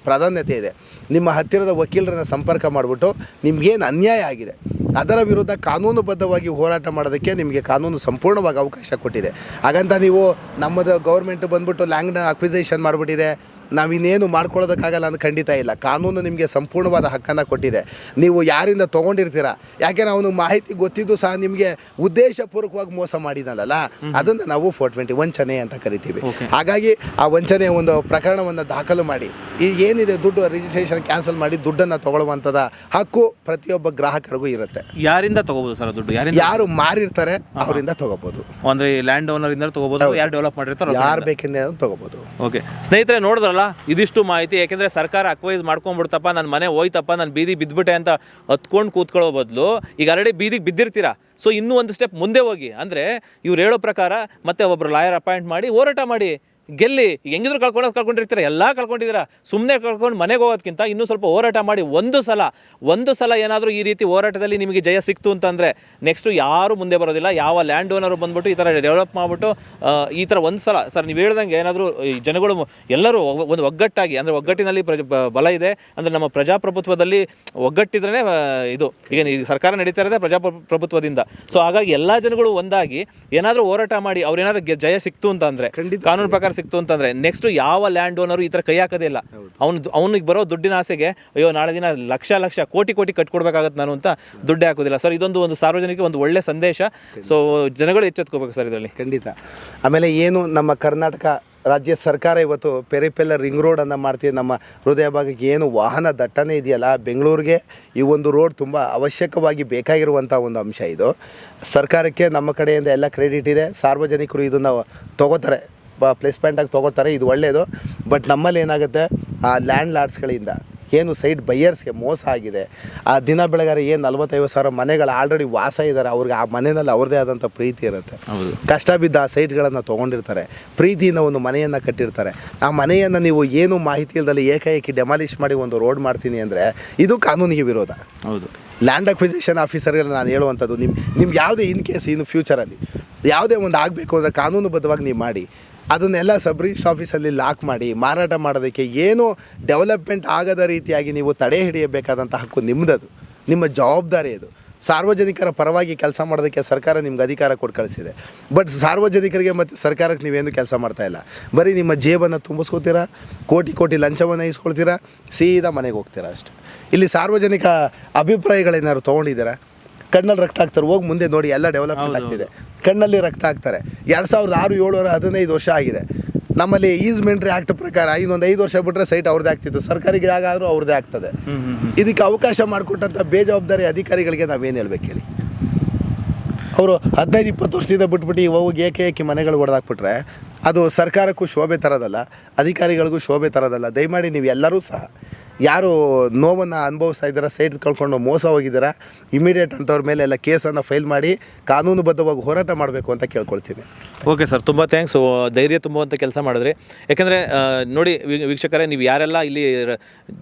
ಪ್ರಾಧಾನ್ಯತೆ ಇದೆ. ನಿಮ್ಮ ಹತ್ತಿರದ ವಕೀಲರನ್ನು ಸಂಪರ್ಕ ಮಾಡಿಬಿಟ್ಟು ನಿಮಗೇನು ಅನ್ಯಾಯ ಆಗಿದೆ? ಅದರ ವಿರುದ್ಧ ಕಾನೂನುಬದ್ಧವಾಗಿ ಹೋರಾಟ ಮಾಡೋದಕ್ಕೆ ನಿಮಗೆ ಕಾನೂನು ಸಂಪೂರ್ಣವಾಗಿ ಅವಕಾಶ ಕೊಟ್ಟಿದೆ. ಹಾಗಂತ ನೀವು ನಮ್ಮದು ಗೌರ್ಮೆಂಟ್ ಬಂದ್ಬಿಟ್ಟು ಲ್ಯಾಂಡ್ ಅಕ್ವಿಸೇಷನ್ ಮಾಡಿಬಿಟ್ಟಿದೆ. ನಾವಿನ್ನೇನು ಮಾಡ್ಕೊಳ್ಳೋದಕ್ಕಾಗಲ್ಲ ಅಂತ ಖಂಡಿತ ಇಲ್ಲ. ಕಾನೂನು ನಿಮಗೆ ಸಂಪೂರ್ಣವಾದ ಹಕ್ಕನ್ನು ಕೊಟ್ಟಿದೆ. ನೀವು ಯಾರಿಂದ ತೊಗೊಂಡಿರ್ತೀರ? ಯಾಕೆಂದ್ರೆ ಅವನು ಮಾಹಿತಿ ಗೊತ್ತಿದ್ದು ಸಹ ನಿಮಗೆ ಉದ್ದೇಶಪೂರ್ವಕವಾಗಿ ಮೋಸ ಮಾಡಿದನಲ್ಲ? ಅದನ್ನು ನಾವು ಫೋರ್ ಟ್ವೆಂಟಿ ವಂಚನೆ ಅಂತ ಕರಿತೀವಿ. ಹಾಗಾಗಿ ಆ ವಂಚನೆ ಒಂದು ಪ್ರಕರಣವನ್ನು ದಾಖಲು ಮಾಡಿ. ಈ ಏನಿದೆ ದುಡ್ಡು ರಿಜಿಸ್ಟ್ರೇಷನ್ ಕ್ಯಾನ್ಸಲ್ ಮಾಡಿ ದುಡ್ಡನ್ನು ತಗೊಳ್ಳುವಂಥದ್ದು ಹಕ್ಕು ಪ್ರತಿಯೊಬ್ಬ ಗ್ರಾಹಕರಿಗೂ ಇರುತ್ತೆ. ಯಾರಿಂದ ತಗೋಬಹುದು ಸರ್ ದುಡ್ಡು? ಯಾರಿಂದ? ಯಾರು ಮಾರಿರ್ತಾರೆ ಅವರಿಂದ ತಗೋಬೋದು. ಅಂದರೆ ಲ್ಯಾಂಡ್ ಇಂದ ತಗೋಬಹುದು ಯಾರು ಡೆವಲಪ್ ಮಾಡಿರ್ತಾರೆ ಯಾರು ಬೇಕಿಂದ ತಗೋಬಹುದು ಓಕೆ ಸ್ನೇಹಿತರೆ ನೋಡಿದ್ರಲ್ಲ ಇದಿಷ್ಟು ಮಾಹಿತಿ. ಯಾಕೆಂದರೆ ಸರ್ಕಾರ ಅಕ್ವೈಸ್ ಮಾಡ್ಕೊಂಡ್ಬಿಡ್ತಪ್ಪ ನನ್ನ ಮನೆ ಹೋಯ್ತಪ್ಪ, ನಾನು ಬೀದಿ ಬಿದ್ದುಬಿಟ್ಟೆ ಅಂತ ಹತ್ಕೊಂಡು ಕೂತ್ಕೊಳ್ಳೋ ಬದಲು ಈಗ ಆಲ್ರೆಡಿ ಬೀದಿಗೆ ಬಿದ್ದಿರ್ತೀರಾ? ಸೊ ಇನ್ನೂ ಒಂದು ಸ್ಟೆಪ್ ಮುಂದೆ ಹೋಗಿ. ಅಂದರೆ ಇವ್ರು ಹೇಳೋ ಪ್ರಕಾರ ಮತ್ತೆ ಒಬ್ಬರು ಲಾಯರ್ ಅಪಾಯಿಂಟ್ ಮಾಡಿ ಹೋರಾಟ ಮಾಡಿ. ಗೆಲ್ಲಿ ಹೆಂಗಿದ್ರು ಕಳ್ಕೊಂಡು ಕಳ್ಕೊಂಡಿರ್ತೀರ ಎಲ್ಲ ಕಳ್ಕೊಂಡಿದ್ದೀರಾ ಸುಮ್ಮನೆ ಕಳ್ಕೊಂಡು ಮನೆಗೆ ಹೋಗೋದಕ್ಕಿಂತ ಇನ್ನೂ ಸ್ವಲ್ಪ ಹೋರಾಟ ಮಾಡಿ ಒಂದು ಸಲ ಒಂದು ಸಲ ಏನಾದರೂ ಈ ರೀತಿ ಹೋರಾಟದಲ್ಲಿ ನಿಮಗೆ ಜಯ ಸಿಕ್ತು ಅಂತಂದರೆ ನೆಕ್ಸ್ಟು ಯಾರು ಮುಂದೆ ಬರೋದಿಲ್ಲ. ಯಾವ ಲ್ಯಾಂಡ್ ಓನರು ಬಂದ್ಬಿಟ್ಟು ಈ ಥರ ಡೆವಲಪ್ ಮಾಡಿಬಿಟ್ಟು ಈ ಥರ ಒಂದು ಸಲ ಸರ್ ನೀವು ಹೇಳ್ದಂಗೆ ಏನಾದರೂ ಈ ಜನಗಳು ಎಲ್ಲರೂ ಒಂದು ಒಗ್ಗಟ್ಟಾಗಿ ಅಂದರೆ ಒಗ್ಗಟ್ಟಿನಲ್ಲಿ ಪ್ರಜ ಬಲ ಇದೆ. ಅಂದರೆ ನಮ್ಮ ಪ್ರಜಾಪ್ರಭುತ್ವದಲ್ಲಿ ಒಗ್ಗಟ್ಟಿದ್ರೆ ಇದು. ಈಗ ಈ ಸರ್ಕಾರ ನಡೀತಾ ಇರೋದೇ ಪ್ರಜಾಪ್ರಭುತ್ವದಿಂದ. ಸೊ ಹಾಗಾಗಿ ಎಲ್ಲ ಜನಗಳು ಒಂದಾಗಿ ಏನಾದರೂ ಹೋರಾಟ ಮಾಡಿ ಅವ್ರು ಏನಾದರೂ ಜಯ ಸಿಕ್ತು ಅಂತಂದರೆ ಖಂಡಿತ ಕಾನೂನು ಪ್ರಕಾರ ಸಿಕ್ತು ಅಂತಂದ್ರೆ ನೆಕ್ಸ್ಟ್ ಯಾವ ಲ್ಯಾಂಡ್ ಓನರು ಈ ಥರ ಕೈ ಹಾಕೋದೇ ಇಲ್ಲ. ಅವ್ನು ಅವನಿಗೆ ಬರೋ ದುಡ್ಡಿನ ಆಸೆಗೆ ಅಯ್ಯೋ ನಾಳೆ ದಿನ ಲಕ್ಷ ಲಕ್ಷ ಕೋಟಿ ಕೋಟಿ ಕಟ್ಕೊಡ್ಬೇಕಾಗತ್ತೆ ನಾನು ಅಂತ ದುಡ್ಡೇ ಹಾಕೋದಿಲ್ಲ. ಸರ್ ಇದೊಂದು ಒಂದು ಸಾರ್ವಜನಿಕ ಒಂದು ಒಳ್ಳೆ ಸಂದೇಶ. ಸೊ ಜನಗಳು ಎಚ್ಚೆತ್ಕೋಬೇಕು ಸರ್ ಇದರಲ್ಲಿ. ಖಂಡಿತ. ಆಮೇಲೆ ಏನು ನಮ್ಮ ಕರ್ನಾಟಕ ರಾಜ್ಯ ಸರ್ಕಾರ ಇವತ್ತು ಪೆರಿಪೆಲ್ಲ ರಿಂಗ್ ರೋಡನ್ನು ಮಾಡ್ತೀವಿ ನಮ್ಮ ಹೃದಯ ಭಾಗಕ್ಕೆ ಏನು ವಾಹನ ದಟ್ಟಣೆ ಇದೆಯಲ್ಲ ಬೆಂಗಳೂರಿಗೆ ಈ ಒಂದು ರೋಡ್ ತುಂಬ ಅವಶ್ಯಕವಾಗಿ ಬೇಕಾಗಿರುವಂಥ ಒಂದು ಅಂಶ ಇದು. ಸರ್ಕಾರಕ್ಕೆ ನಮ್ಮ ಕಡೆಯಿಂದ ಎಲ್ಲ ಕ್ರೆಡಿಟ್ ಇದೆ. ಸಾರ್ವಜನಿಕರು ಇದನ್ನು ತಗೋತಾರೆ. ಬ ಪ್ಲೇಸ್ಮೆಂಟಾಗಿ ತೊಗೋತಾರೆ ಇದು ಒಳ್ಳೆಯದು ಬಟ್ ನಮ್ಮಲ್ಲಿ ಏನಾಗುತ್ತೆ ಆ ಲ್ಯಾಂಡ್ ಲಾರ್ಡ್ಸ್ಗಳಿಂದ ಏನು ಸೈಡ್ ಬೈಯರ್ಸ್ಗೆ ಮೋಸ ಆಗಿದೆ ಆ ದಿನ ಬೆಳಗಾರೆ ಏನು ನಲ್ವತ್ತೈವತ್ತು ಸಾವಿರ ಮನೆಗಳು ಆಲ್ರೆಡಿ ವಾಸ ಇದ್ದಾರೆ ಅವ್ರಿಗೆ ಆ ಮನೆಯಲ್ಲಿ ಅವ್ರದೇ ಆದಂಥ ಪ್ರೀತಿ ಇರುತ್ತೆ. ಹೌದು. ಕಷ್ಟ ಬಿದ್ದ ಆ ಸೈಟ್ಗಳನ್ನು ತೊಗೊಂಡಿರ್ತಾರೆ ಪ್ರೀತಿಯಿಂದ ಒಂದು ಮನೆಯನ್ನು ಕಟ್ಟಿರ್ತಾರೆ. ಆ ಮನೆಯನ್ನು ನೀವು ಏನು ಮಾಹಿತಿ ಇಲ್ಲದಲ್ಲಿ ಏಕಾಏಕಿ ಡೆಮಾಲಿಷ್ ಮಾಡಿ ಒಂದು ರೋಡ್ ಮಾಡ್ತೀನಿ ಅಂದರೆ ಇದು ಕಾನೂನಿಗೆ ವಿರೋಧ. ಹೌದು. ಲ್ಯಾಂಡ್ ಅಕ್ವಿಸಿಷನ್ ಆಫೀಸರ್ಗಳನ್ನ ನಾನು ಹೇಳುವಂಥದ್ದು ನಿಮ್ಮ ನಿಮ್ಗೆ ಯಾವುದೇ ಇನ್ ಕೇಸ್ ಇನ್ನು ಫ್ಯೂಚರಲ್ಲಿ ಯಾವುದೇ ಒಂದು ಆಗಬೇಕು ಅಂದರೆ ಕಾನೂನುಬದ್ಧವಾಗಿ ನೀವು ಮಾಡಿ. ಅದನ್ನೆಲ್ಲ ಸಬ್ ರಿಜಿಸ್ಟ್ರ್ ಆಫೀಸಲ್ಲಿ ಲಾಕ್ ಮಾಡಿ ಮಾರಾಟ ಮಾಡೋದಕ್ಕೆ ಏನು ಡೆವಲಪ್ಮೆಂಟ್ ಆಗದ ರೀತಿಯಾಗಿ ನೀವು ತಡೆ ಹಿಡಿಯಬೇಕಾದಂಥ ಹಕ್ಕು ನಿಮ್ಮದದು ನಿಮ್ಮ ಜವಾಬ್ದಾರಿ ಅದು. ಸಾರ್ವಜನಿಕರ ಪರವಾಗಿ ಕೆಲಸ ಮಾಡೋದಕ್ಕೆ ಸರ್ಕಾರ ನಿಮ್ಗೆ ಅಧಿಕಾರ ಕೊಟ್ಟು ಕಳಿಸಿದೆ. ಬಟ್ ಸಾರ್ವಜನಿಕರಿಗೆ ಮತ್ತು ಸರ್ಕಾರಕ್ಕೆ ನೀವೇನು ಕೆಲಸ ಮಾಡ್ತಾ ಇಲ್ಲ. ಬರೀ ನಿಮ್ಮ ಜೇಬನ್ನು ತುಂಬಿಸ್ಕೋತೀರಾ? ಕೋಟಿ ಕೋಟಿ ಲಂಚವನ್ನು ಇಸ್ಕೊಳ್ತೀರಾ? ಸೀದಾ ಮನೆಗೆ ಹೋಗ್ತೀರಾ ಅಷ್ಟೆ. ಇಲ್ಲಿ ಸಾರ್ವಜನಿಕ ಅಭಿಪ್ರಾಯಗಳೇನಾದ್ರು ತೊಗೊಂಡಿದ್ದೀರಾ? ಕಣ್ಣಲ್ಲಿ ರಕ್ತ ಹಾಕ್ತಾರೆ. ಹೋಗಿ ಮುಂದೆ ನೋಡಿ ಎಲ್ಲ ಡೆವಲಪ್ಮೆಂಟ್ ಆಗ್ತಿದೆ. ಕಣ್ಣಲ್ಲಿ ರಕ್ತ ಹಾಕ್ತಾರೆ. ಎರಡು ಸಾವಿರದ ಆರು ಏಳುವರೆ ಹದಿನೈದು ವರ್ಷ ಆಗಿದೆ. ನಮ್ಮಲ್ಲಿ ಈಸ್ಮೆಂಟ್ರಿ ಆ್ಯಕ್ಟ್ ಪ್ರಕಾರ ಇನ್ನೊಂದು ಐದು ವರ್ಷ ಬಿಟ್ಟರೆ ಸೈಟ್ ಅವ್ರದ್ದೇ ಆಗ್ತಿತ್ತು. ಸರ್ಕಾರಿಗೆ ಜಾಗ ಆದರೂ ಅವ್ರದ್ದೇ ಆಗ್ತದೆ. ಇದಕ್ಕೆ ಅವಕಾಶ ಮಾಡಿಕೊಟ್ಟಂಥ ಬೇಜವಾಬ್ದಾರಿ ಅಧಿಕಾರಿಗಳಿಗೆ ನಾವೇನು ಹೇಳ್ಬೇಕು ಹೇಳಿ? ಅವರು ಹದಿನೈದು ಇಪ್ಪತ್ತು ವರ್ಷದಿಂದ ಬಿಟ್ಬಿಟ್ಟು ಇವಾಗ ಹೋಗಿ ಏಕೆ ಏಕೆ ಮನೆಗಳು ಹೊಡೆದಾಕ್ಬಿಟ್ರೆ ಅದು ಸರ್ಕಾರಕ್ಕೂ ಶೋಭೆ ತರೋದಲ್ಲ ಅಧಿಕಾರಿಗಳಿಗೂ ಶೋಭೆ ತರೋದಲ್ಲ. ದಯಮಾಡಿ ನೀವು ಎಲ್ಲರೂ ಸಹ ಯಾರು ನೋವನ್ನು ಅನುಭವಿಸ್ತಾ ಇದ್ದೀರಾ, ಸೈಟ್ ಕಳ್ಕೊಂಡು ಮೋಸ ಹೋಗಿದ್ದೀರಾ ಇಮಿಡಿಯೇಟ್ ಅಂಥವ್ರ ಮೇಲೆ ಎಲ್ಲ ಕೇಸನ್ನು ಫೈಲ್ ಮಾಡಿ ಕಾನೂನುಬದ್ಧವಾಗಿ ಹೋರಾಟ ಮಾಡಬೇಕು ಅಂತ ಕೇಳ್ಕೊಳ್ತೀನಿ. ಓಕೆ ಸರ್, ತುಂಬ ಥ್ಯಾಂಕ್ಸ್ ಧೈರ್ಯ ತುಂಬುವಂಥ ಕೆಲಸ ಮಾಡಿದ್ರಿ. ಯಾಕೆಂದರೆ ನೋಡಿ ವೀಕ್ಷಕರೇ, ನೀವು ಯಾರೆಲ್ಲ ಇಲ್ಲಿ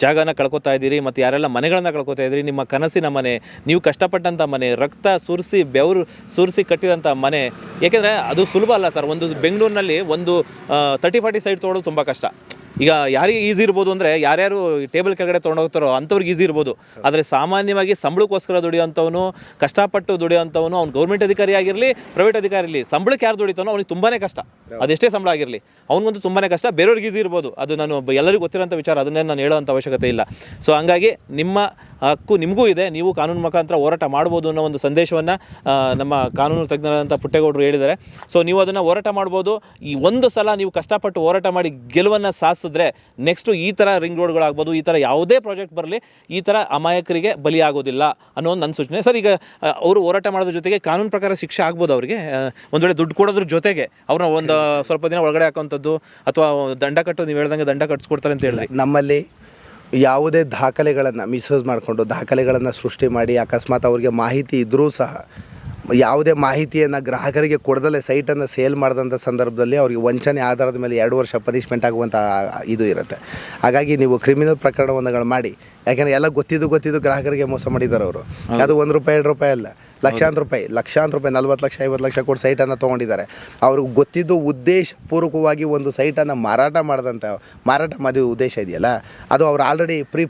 ಜಾಗನ ಕಳ್ಕೊತಾ ಇದ್ದೀರಿ, ಮತ್ತು ಯಾರೆಲ್ಲ ಮನೆಗಳನ್ನು ಕಳ್ಕೊತಾ ಇದ್ದೀರಿ, ನಿಮ್ಮ ಕನಸಿನ ಮನೆ, ನೀವು ಕಷ್ಟಪಟ್ಟಂಥ ಮನೆ, ರಕ್ತ ಸುರಿಸಿ, ಬೆವರು ಸುರಿಸಿ ಕಟ್ಟಿದಂಥ ಮನೆ, ಯಾಕೆಂದರೆ ಅದು ಸುಲಭ ಅಲ್ಲ ಸರ್. ಒಂದು ಬೆಂಗಳೂರಿನಲ್ಲಿ ಒಂದು ತರ್ಟಿ ಫಾರ್ಟಿ ಸೈಟ್ ತೊಗೊಳ್ಳೋದು ತುಂಬ ಕಷ್ಟ. ಈಗ ಯಾರಿಗೆ ಈಸಿ ಇರ್ಬೋದು ಅಂದರೆ ಯಾರ್ಯಾರು ಟೇಬಲ್ ಕೆಳಗಡೆ ತೊಗೊಂಡೋಗ್ತಾರೋ ಅಂಥವ್ರಿಗೆ ಈಸಿ ಇರ್ಬೋದು. ಆದರೆ ಸಾಮಾನ್ಯವಾಗಿ ಸಂಬಳಕ್ಕೋಸ್ಕರ ದುಡಿಯೋಂಥವನು ಕಷ್ಟಪಟ್ಟು ದುಡಿಯೋಂಥವನು ಅವ್ನು ಗೌರ್ಮೆಂಟ್ ಅಧಿಕಾರಿ ಆಗಿರಲಿ ಪ್ರೈವೇಟ್ ಅಧಿಕಾರಿ ಇರಲಿ ಸಂಬಳಕ್ಕೆ ಯಾರು ದುಡಿತಾನೋ ಅವ್ನಿಗೆ ತುಂಬಾ ಕಷ್ಟ. ಅದೆಷ್ಟೇ ಸಂಬಳ ಆಗಿರಲಿ ಅವ್ನಿಗಂತೂ ತುಂಬಾ ಕಷ್ಟ. ಬೇರೆಯವ್ರಿಗೆ ಈಸಿ ಇರ್ಬೋದು. ಅದು ನಾನು ಎಲ್ಲರಿಗೂ ಗೊತ್ತಿರೋಂಥ ವಿಚಾರ ಅದನ್ನೇ ನಾನು ಹೇಳುವಂಥ ಅವಶ್ಯಕತೆ ಇಲ್ಲ. ಸೊ ಹಂಗಾಗಿ ನಿಮ್ಮ ಹಕ್ಕು ನಿಮಗೂ ಇದೆ. ನೀವು ಕಾನೂನು ಮುಖಾಂತರ ಹೋರಾಟ ಮಾಡ್ಬೋದು ಅನ್ನೋ ಒಂದು ಸಂದೇಶವನ್ನು ನಮ್ಮ ಕಾನೂನು ತಜ್ಞರಾದಂಥ ಪುಟ್ಟೇಗೌಡರು ಹೇಳಿದ್ದಾರೆ. ಸೊ ನೀವು ಅದನ್ನು ಹೋರಾಟ ಮಾಡ್ಬೋದು. ಈ ಒಂದು ಸಲ ನೀವು ಕಷ್ಟಪಟ್ಟು ಹೋರಾಟ ಮಾಡಿ ಗೆಲುವನ್ನು ಸಾಧಿಸಿದ್ರೆ ನೆಕ್ಸ್ಟು ಈ ಥರ ರಿಂಗ್ ರೋಡ್ಗಳಾಗ್ಬೋದು ಈ ಥರ ಯಾವುದೇ ಪ್ರಾಜೆಕ್ಟ್ ಬರಲಿ ಈ ಥರ ಅಮಾಯಕರಿಗೆ ಬಲಿಯಾಗೋದಿಲ್ಲ ಅನ್ನೋ ಒಂದು ನನ್ನ ಸೂಚನೆ. ಸರ್ ಈಗ ಅವರು ಹೋರಾಟ ಮಾಡೋದ್ರ ಜೊತೆಗೆ ಕಾನೂನು ಪ್ರಕಾರ ಶಿಕ್ಷೆ ಆಗ್ಬೋದು ಅವರಿಗೆ. ಒಂದು ವೇಳೆ ದುಡ್ಡು ಕೊಡೋದ್ರ ಜೊತೆಗೆ ಅವ್ರನ್ನ ಒಂದು ಸ್ವಲ್ಪ ದಿನ ಒಳಗಡೆ ಹಾಕೋಂಥದ್ದು ಅಥವಾ ದಂಡ ಕಟ್ಟು ನೀವು ಹೇಳ್ದಂಗೆ ದಂಡ ಕಟ್ಸ್ಕೊಡ್ತಾರೆ ಅಂತ ಹೇಳಿದ್ರಿ ನಮ್ಮಲ್ಲಿ ಯಾವುದೇ ದಾಖಲೆಗಳನ್ನು ಮಿಸ್ಯೂಸ್ ಮಾಡಿಕೊಂಡು ದಾಖಲೆಗಳನ್ನು ಸೃಷ್ಟಿ ಮಾಡಿ ಅಕಸ್ಮಾತ್ ಅವರಿಗೆ ಮಾಹಿತಿ ಇದ್ದರೂ ಸಹ ಯಾವುದೇ ಮಾಹಿತಿಯನ್ನು ಗ್ರಾಹಕರಿಗೆ ಕೊಡದಲ್ಲೇ ಸೈಟನ್ನು ಸೇಲ್ ಮಾಡಿದಂಥ ಸಂದರ್ಭದಲ್ಲಿ ಅವರಿಗೆ ವಂಚನೆ ಆಧಾರದ ಮೇಲೆ ಎರಡು ವರ್ಷ ಪನಿಷ್ಮೆಂಟ್ ಆಗುವಂಥ ಇದು ಇರುತ್ತೆ. ಹಾಗಾಗಿ ನೀವು ಕ್ರಿಮಿನಲ್ ಪ್ರಕರಣವನ್ನು ಮಾಡಿ. ಯಾಕೆಂದರೆ ಎಲ್ಲ ಗೊತ್ತಿದ್ದು ಗೊತ್ತಿದ್ದು ಗ್ರಾಹಕರಿಗೆ ಮೋಸ ಮಾಡಿದ್ದಾರೆ ಅವರು. ಅದು ಒಂದು ರೂಪಾಯಿ ಎರಡು ರೂಪಾಯಿ ಅಲ್ಲ. ಲಕ್ಷಾಂತರ ರೂಪಾಯಿ ಲಕ್ಷಾಂತರ ರೂಪಾಯಿ ನಲ್ವತ್ತು ಲಕ್ಷ ಐವತ್ತು ಲಕ್ಷ ಕೊಟ್ಟು ಸೈಟನ್ನು ತೊಗೊಂಡಿದ್ದಾರೆ. ಅವ್ರಿಗೆ ಗೊತ್ತಿದ್ದು ಉದ್ದೇಶಪೂರ್ವಕವಾಗಿ ಒಂದು ಸೈಟನ್ನು ಮಾರಾಟ ಮಾಡಿದಂಥ ಮಾರಾಟ ಮಾಡಿದ ಉದ್ದೇಶ ಇದೆಯಲ್ಲ ಅದು ಅವ್ರು ಆಲ್ರೆಡಿ ಪ್ರೀ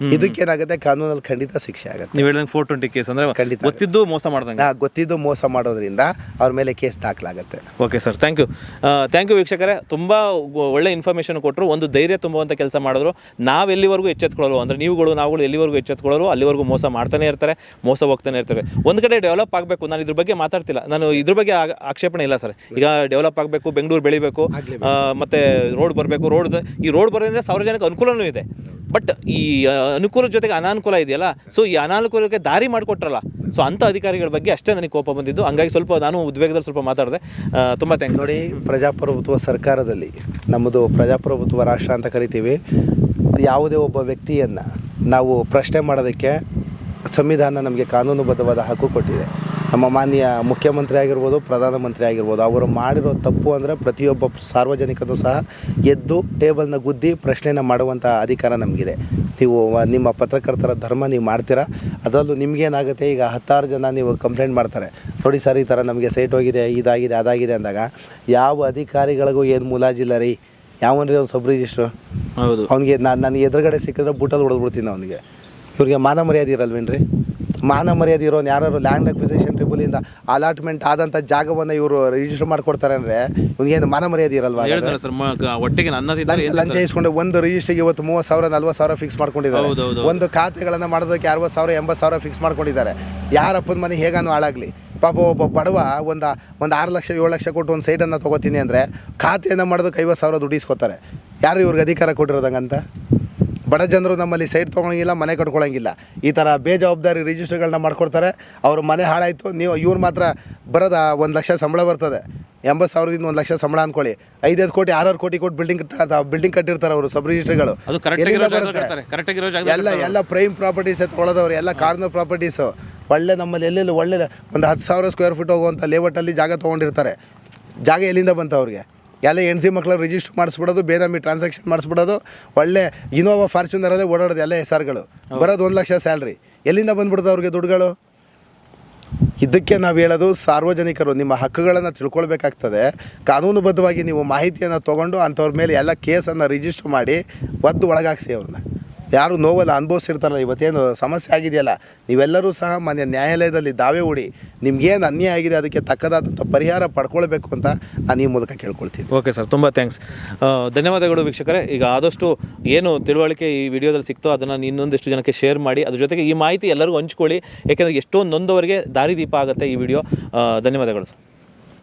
ಇದಕ್ಕೆ ಇದಕ್ಕೇನಾಗುತ್ತೆ? ಕಾನೂನಲ್ಲಿ ಖಂಡಿತ ಶಿಕ್ಷೆ ಆಗುತ್ತೆ. ನೀವು ಹೇಳಿದಂಗೆ ಫೋರ್ ಟ್ವೆಂಟಿ ಕೇಸ್ ಅಂದರೆ ಖಂಡಿತ ಗೊತ್ತಿದ್ದು ಮೋಸ ಮಾಡ್ದಂಗೆ. ಆ, ಗೊತ್ತಿದ್ದು ಮೋಸ ಮಾಡೋದ್ರಿಂದ ಅವ್ರ ಮೇಲೆ case ದಾಖಲಾಗುತ್ತೆ. Okay sir thank you thank you ವೀಕ್ಷಕರೇ. ತುಂಬ ಒಳ್ಳೆ ಇನ್ಫಾರ್ಮೇಷನ್ ಕೊಟ್ಟರು ಒಂದು ಧೈರ್ಯ ತುಂಬುವಂಥ ಕೆಲಸ ಮಾಡಿದ್ರು. ನಾವು ಎಲ್ಲಿವರೆಗೂ ಎಚ್ಚೆತ್ಕೊಳ್ಳೋರು ಅಂದರೆ ನೀವುಗಳು, ನಾವುಗಳು ಎಲ್ಲಿವರೆಗೂ ಎಚ್ಚೆತ್ಕೊಳ್ಳೋರು, ಅಲ್ಲಿವರೆಗೂ ಮೋಸ ಮಾಡ್ತಾನೆ ಇರ್ತಾರೆ, ಮೋಸ ಹೋಗ್ತಾನೆ ಇರ್ತಾರೆ. ಒಂದು ಕಡೆ ಡೆವಲಪ್ ಆಗಬೇಕು. ನಾನು ಇದ್ರ ಬಗ್ಗೆ ಮಾತಾಡ್ತಿಲ್ಲ. ನಾನು ಇದ್ರ ಬಗ್ಗೆ ಆಕ್ಷೇಪಣೆ ಇಲ್ಲ ಸರ್. ಈಗ ಡೆವಲಪ್ ಆಗಬೇಕು, ಬೆಂಗಳೂರು ಬೆಳಿಬೇಕು ಮತ್ತು ರೋಡ್ ಬರಬೇಕು ರೋಡ್ ಈ ರೋಡ್ ಬರೋದ್ರಿಂದ ಸಾರ್ವಜನಿಕ ಅನುಕೂಲವೂ ಇದೆ. ಬಟ್ ಈ ಅನುಕೂಲದ ಜೊತೆಗೆ ಅನಾನುಕೂಲ ಇದೆಯಲ್ಲ? ಸೊ ಈ ಅನಾನುಕೂಲಕ್ಕೆ ದಾರಿ ಮಾಡಿಕೊಟ್ರಲ್ಲ? ಸೊ ಅಂಥ ಅಧಿಕಾರಿಗಳ ಬಗ್ಗೆ ಅಷ್ಟೇ ನನಗೆ ಕೋಪ ಬಂದಿದ್ದು. ಹಂಗಾಗಿ ಸ್ವಲ್ಪ ನಾನು ಉದ್ವೇಗದಲ್ಲಿ ಸ್ವಲ್ಪ ಮಾತಾಡಿದೆ. ತುಂಬ ಥ್ಯಾಂಕ್ಸ್ ನೋಡಿ, ಪ್ರಜಾಪ್ರಭುತ್ವ ಸರ್ಕಾರದಲ್ಲಿ, ನಮ್ಮದು ಪ್ರಜಾಪ್ರಭುತ್ವ ರಾಷ್ಟ್ರ ಅಂತ ಕರಿತೀವಿ. ಯಾವುದೇ ಒಬ್ಬ ವ್ಯಕ್ತಿಯನ್ನು ನಾವು ಪ್ರಶ್ನೆ ಮಾಡೋದಕ್ಕೆ ಸಂವಿಧಾನ ನಮಗೆ ಕಾನೂನುಬದ್ಧವಾದ ಹಕ್ಕು ಕೊಟ್ಟಿದೆ. ನಮ್ಮ ಮಾನ್ಯ ಮುಖ್ಯಮಂತ್ರಿ ಆಗಿರ್ಬೋದು, ಪ್ರಧಾನಮಂತ್ರಿ ಆಗಿರ್ಬೋದು, ಅವರು ಮಾಡಿರೋ ತಪ್ಪು ಅಂದರೆ ಪ್ರತಿಯೊಬ್ಬ ಸಾರ್ವಜನಿಕರು ಸಹ ಎದ್ದು ಟೇಬಲ್ನ ಗುದ್ದಿ ಪ್ರಶ್ನೆನ ಮಾಡುವಂಥ ಅಧಿಕಾರ ನಮಗಿದೆ. ನೀವು ನಿಮ್ಮ ಪತ್ರಕರ್ತರ ಧರ್ಮ ನೀವು ಮಾಡ್ತೀರಾ? ಅದರಲ್ಲೂ ನಿಮಗೇನಾಗುತ್ತೆ? ಈಗ ಹತ್ತಾರು ಜನ ನೀವು ಕಂಪ್ಲೇಂಟ್ ಮಾಡ್ತಾರೆ. ನೋಡಿ ಸರ್, ಈ ಥರ ನಮಗೆ ಸೈಟ್ ಹೋಗಿದೆ, ಇದಾಗಿದೆ, ಅದಾಗಿದೆ ಅಂದಾಗ ಯಾವ ಅಧಿಕಾರಿಗಳಿಗೂ ಏನು ಮುಲಾಜಿಲ್ಲ ರೀ? ಯಾವನ್ರಿ ಅವ್ನು ಸಬ್ ರಿಜಿಸ್ಟ್ರು ಹೌದು. ಅವ್ನಿಗೆ ನಾನು ನನಗೆ ಎದುರುಗಡೆ ಸಿಕ್ಕಿದ್ರೆ ಬೂಟಲ್ಲಿ ಹೊಡೆದ್ಬಿಡ್ತೀನಿ ಅವನಿಗೆ. ಇವ್ರಿಗೆ ಮಾನ ಮರ್ಯಾದೆ ಇರಲ್ವೇನ್ರಿ? ಮಾನ ಮರ್ಯಾದೆ ಇರೋನು ಯಾರು ಲ್ಯಾಂಡ್ ಅಕ್ವಿಸೇಷನ್ ಟ್ರಿಬುಲಿಂದ ಅಲಾಟ್ಮೆಂಟ್ ಆದಂಥ ಜಾಗವನ್ನು ಇವರು ರಿಜಿಸ್ಟರ್ ಮಾಡ್ಕೊಡ್ತಾರೆ ಅಂದರೆ ಇವ್ನಿಗೇನು ಮಾನ ಮರ್ಯಾದೆ ಇರಲ್ವಾ ಹಾಗಾದ್ರೆ? ಸರ್ ಮ- ಗ- ಒಟ್ಟಿಗೆ ನನ್ನ ತಿಂತಾರೆ ಲಂಚ ಲಂಚ ಇಸ್ಕೊಂಡು ಒಂದು ರಿಜಿಸ್ಟ್ರಿಗೆ ಇವತ್ತು ಮೂವತ್ತು ಸಾವಿರ ನಲ್ವತ್ತು ಸಾವಿರ ಫಿಕ್ಸ್ ಮಾಡ್ಕೊಂಡಿದ್ದಾರೆ. ಹೌದು, ಹೌದು, ಒಂದು ಖಾತೆಗಳನ್ನು ಮಾಡೋದಕ್ಕೆ ಅರವತ್ತು ಸಾವಿರ ಎಂಬತ್ತು ಸಾವಿರ ಫಿಕ್ಸ್ ಮಾಡ್ಕೊಂಡಿದ್ದಾರೆ. ಯಾರಪ್ಪನ ಮನೆ ಹೇಗಾನು ಹಾಳಾಗಲಿ. ಪಾಪ ಒಬ್ಬ ಬಡವ ಒಂದು ಒಂದು ಆರು ಲಕ್ಷ, ಏಳು ಲಕ್ಷ ಕೊಟ್ಟು ಒಂದು ಸೈಟನ್ನು ತೊಗೋತೀನಿ ಅಂದರೆ ಖಾತೆಯನ್ನು ಮಾಡೋದಕ್ಕೆ ಐವತ್ತು ಸಾವಿರ ದುಡ್ಡು ಇಸ್ಕೊತಾರೆ ಯಾರು ಇವ್ರಿಗೆ ಅಧಿಕಾರ ಕೊಟ್ಟಿರೋದಂಗಂತ? ಬಡ ಜನರು ನಮ್ಮಲ್ಲಿ ಸೈಟ್ ತೊಗೊಳಂಗಿಲ್ಲ, ಮನೆ ಕಟ್ಕೊಳ್ಳೋಂಗಿಲ್ಲ ಈ ಥರ ಬೇಜವಾಬ್ದಾರಿ ರಿಜಿಸ್ಟರ್ಗಳನ್ನ ಮಾಡ್ಕೊಡ್ತಾರೆ. ಅವ್ರ ಮನೆ ಹಾಳಾಯಿತು, ನೀವು ಇವ್ರು ಮಾತ್ರ ಬರೋದ ಒಂದು ಲಕ್ಷ ಸಂಬಳ ಬರ್ತದೆ. ಎಂಬತ್ತು ಸಾವಿರದಿಂದ ಒಂದು ಲಕ್ಷ ಸಂಬಳ ಅಂದ್ಕೊಳ್ಳಿ. ಐದೈದು ಕೋಟಿ ಆರಾರು ಕೋಟಿ ಕೋಟಿ ಬಿಲ್ಡಿಂಗ್ ಬಿಲ್ಡಿಂಗ್ ಕಟ್ಟಿರ್ತಾರೆ ಅವರು ಸಬ್ ರಿಜಿಸ್ಟ್ರಿಗಳು ಎಲ್ಲ ಎಲ್ಲ ಪ್ರೈಮ್ ಪ್ರಾಪರ್ಟೀಸ್ ತೊಗೊಳೋದವ್ರು ಎಲ್ಲ ಕಾರ್ನರ್ ಪ್ರಾಪರ್ಟೀಸು ಒಳ್ಳೆ ನಮ್ಮಲ್ಲಿ ಎಲ್ಲೆಲ್ಲಿ ಒಳ್ಳೆ ಒಂದು ಹತ್ತು ಸಾವಿರ ಸ್ಕ್ವೇರ್ ಫೀಟ್ ಹೋಗುವಂಥ ಲೇಔಟಲ್ಲಿ ಜಾಗ ತೊಗೊಂಡಿರ್ತಾರೆ. ಜಾಗ ಎಲ್ಲಿಂದ ಬಂತು ಅವ್ರಿಗೆ? ಎಲ್ಲ ಹೆಂಡತಿ ಮಕ್ಕಳು ರಿಜಿಸ್ಟರ್ ಮಾಡಿಸ್ಬಿಡೋದು ಬೇನಾಮಿ ಟ್ರಾನ್ಸಾಕ್ಷನ್ ಮಾಡಿಸ್ಬಿಡೋದು ಒಳ್ಳೆ ಇನೋವಾ ಫಾರ್ಚುನರಲ್ಲೇ ಓಡಾಡೋದು ಎಲ್ಲ ಹೆಸರುಗಳು ಬರೋದು ಒಂದು ಲಕ್ಷ ಸ್ಯಾಲ್ರಿ ಎಲ್ಲಿಂದ ಬಂದ್ಬಿಡ್ತು ಅವ್ರಿಗೆ ದುಡ್ಡುಗಳು? ಇದಕ್ಕೆ ನಾವು ಹೇಳೋದು ಸಾರ್ವಜನಿಕರು ನಿಮ್ಮ ಹಕ್ಕುಗಳನ್ನು ತಿಳ್ಕೊಳ್ಬೇಕಾಗ್ತದೆ. ಕಾನೂನುಬದ್ಧವಾಗಿ ನೀವು ಮಾಹಿತಿಯನ್ನು ತೊಗೊಂಡು ಅಂಥವ್ರ ಮೇಲೆ ಎಲ್ಲ ಕೇಸನ್ನು ರಿಜಿಸ್ಟರ್ ಮಾಡಿ ಒದ್ದು ಒಳಗಾಕ್ಸಿ ಅವ್ರನ್ನ. ಯಾರು ನೋವಲ್ಲ ಅನುಭವಿಸಿರ್ತಾರಲ್ಲ, ಇವತ್ತೇನು ಸಮಸ್ಯೆ ಆಗಿದೆಯಲ್ಲ, ನೀವೆಲ್ಲರೂ ಸಹ ಮಾನ್ಯ ನ್ಯಾಯಾಲಯದಲ್ಲಿ ದಾವೆ ಹೂಡಿ, ನಿಮ್ಗೇನು ಅನ್ಯಾಯ ಆಗಿದೆ, ಅದಕ್ಕೆ ತಕ್ಕದಾದಂಥ ಪರಿಹಾರ ಪಡ್ಕೊಳ್ಬೇಕು ಅಂತ ನಾನು ಈ ಮೂಲಕ ಕೇಳ್ಕೊಳ್ತೀನಿ. ಓಕೆ ಸರ್, ತುಂಬ ಥ್ಯಾಂಕ್ಸ್. ಧನ್ಯವಾದಗಳು ವೀಕ್ಷಕರೇ. ಈಗ ಆದಷ್ಟು ಏನು ತಿಳುವಳಿಕೆ ಈ ವಿಡಿಯೋದಲ್ಲಿ ಸಿಕ್ತೋ ಅದನ್ನು ಇನ್ನೊಂದಿಷ್ಟು ಜನಕ್ಕೆ ಶೇರ್ ಮಾಡಿ, ಅದ್ರ ಜೊತೆಗೆ ಈ ಮಾಹಿತಿ ಎಲ್ಲರಿಗೂ ಹಂಚ್ಕೊಳ್ಳಿ, ಏಕೆಂದರೆ ಎಷ್ಟೊಂದು ನೊಂದವರಿಗೆ ದಾರಿದೀಪ ಆಗುತ್ತೆ ಈ ವಿಡಿಯೋ. ಧನ್ಯವಾದಗಳು ಸರ್.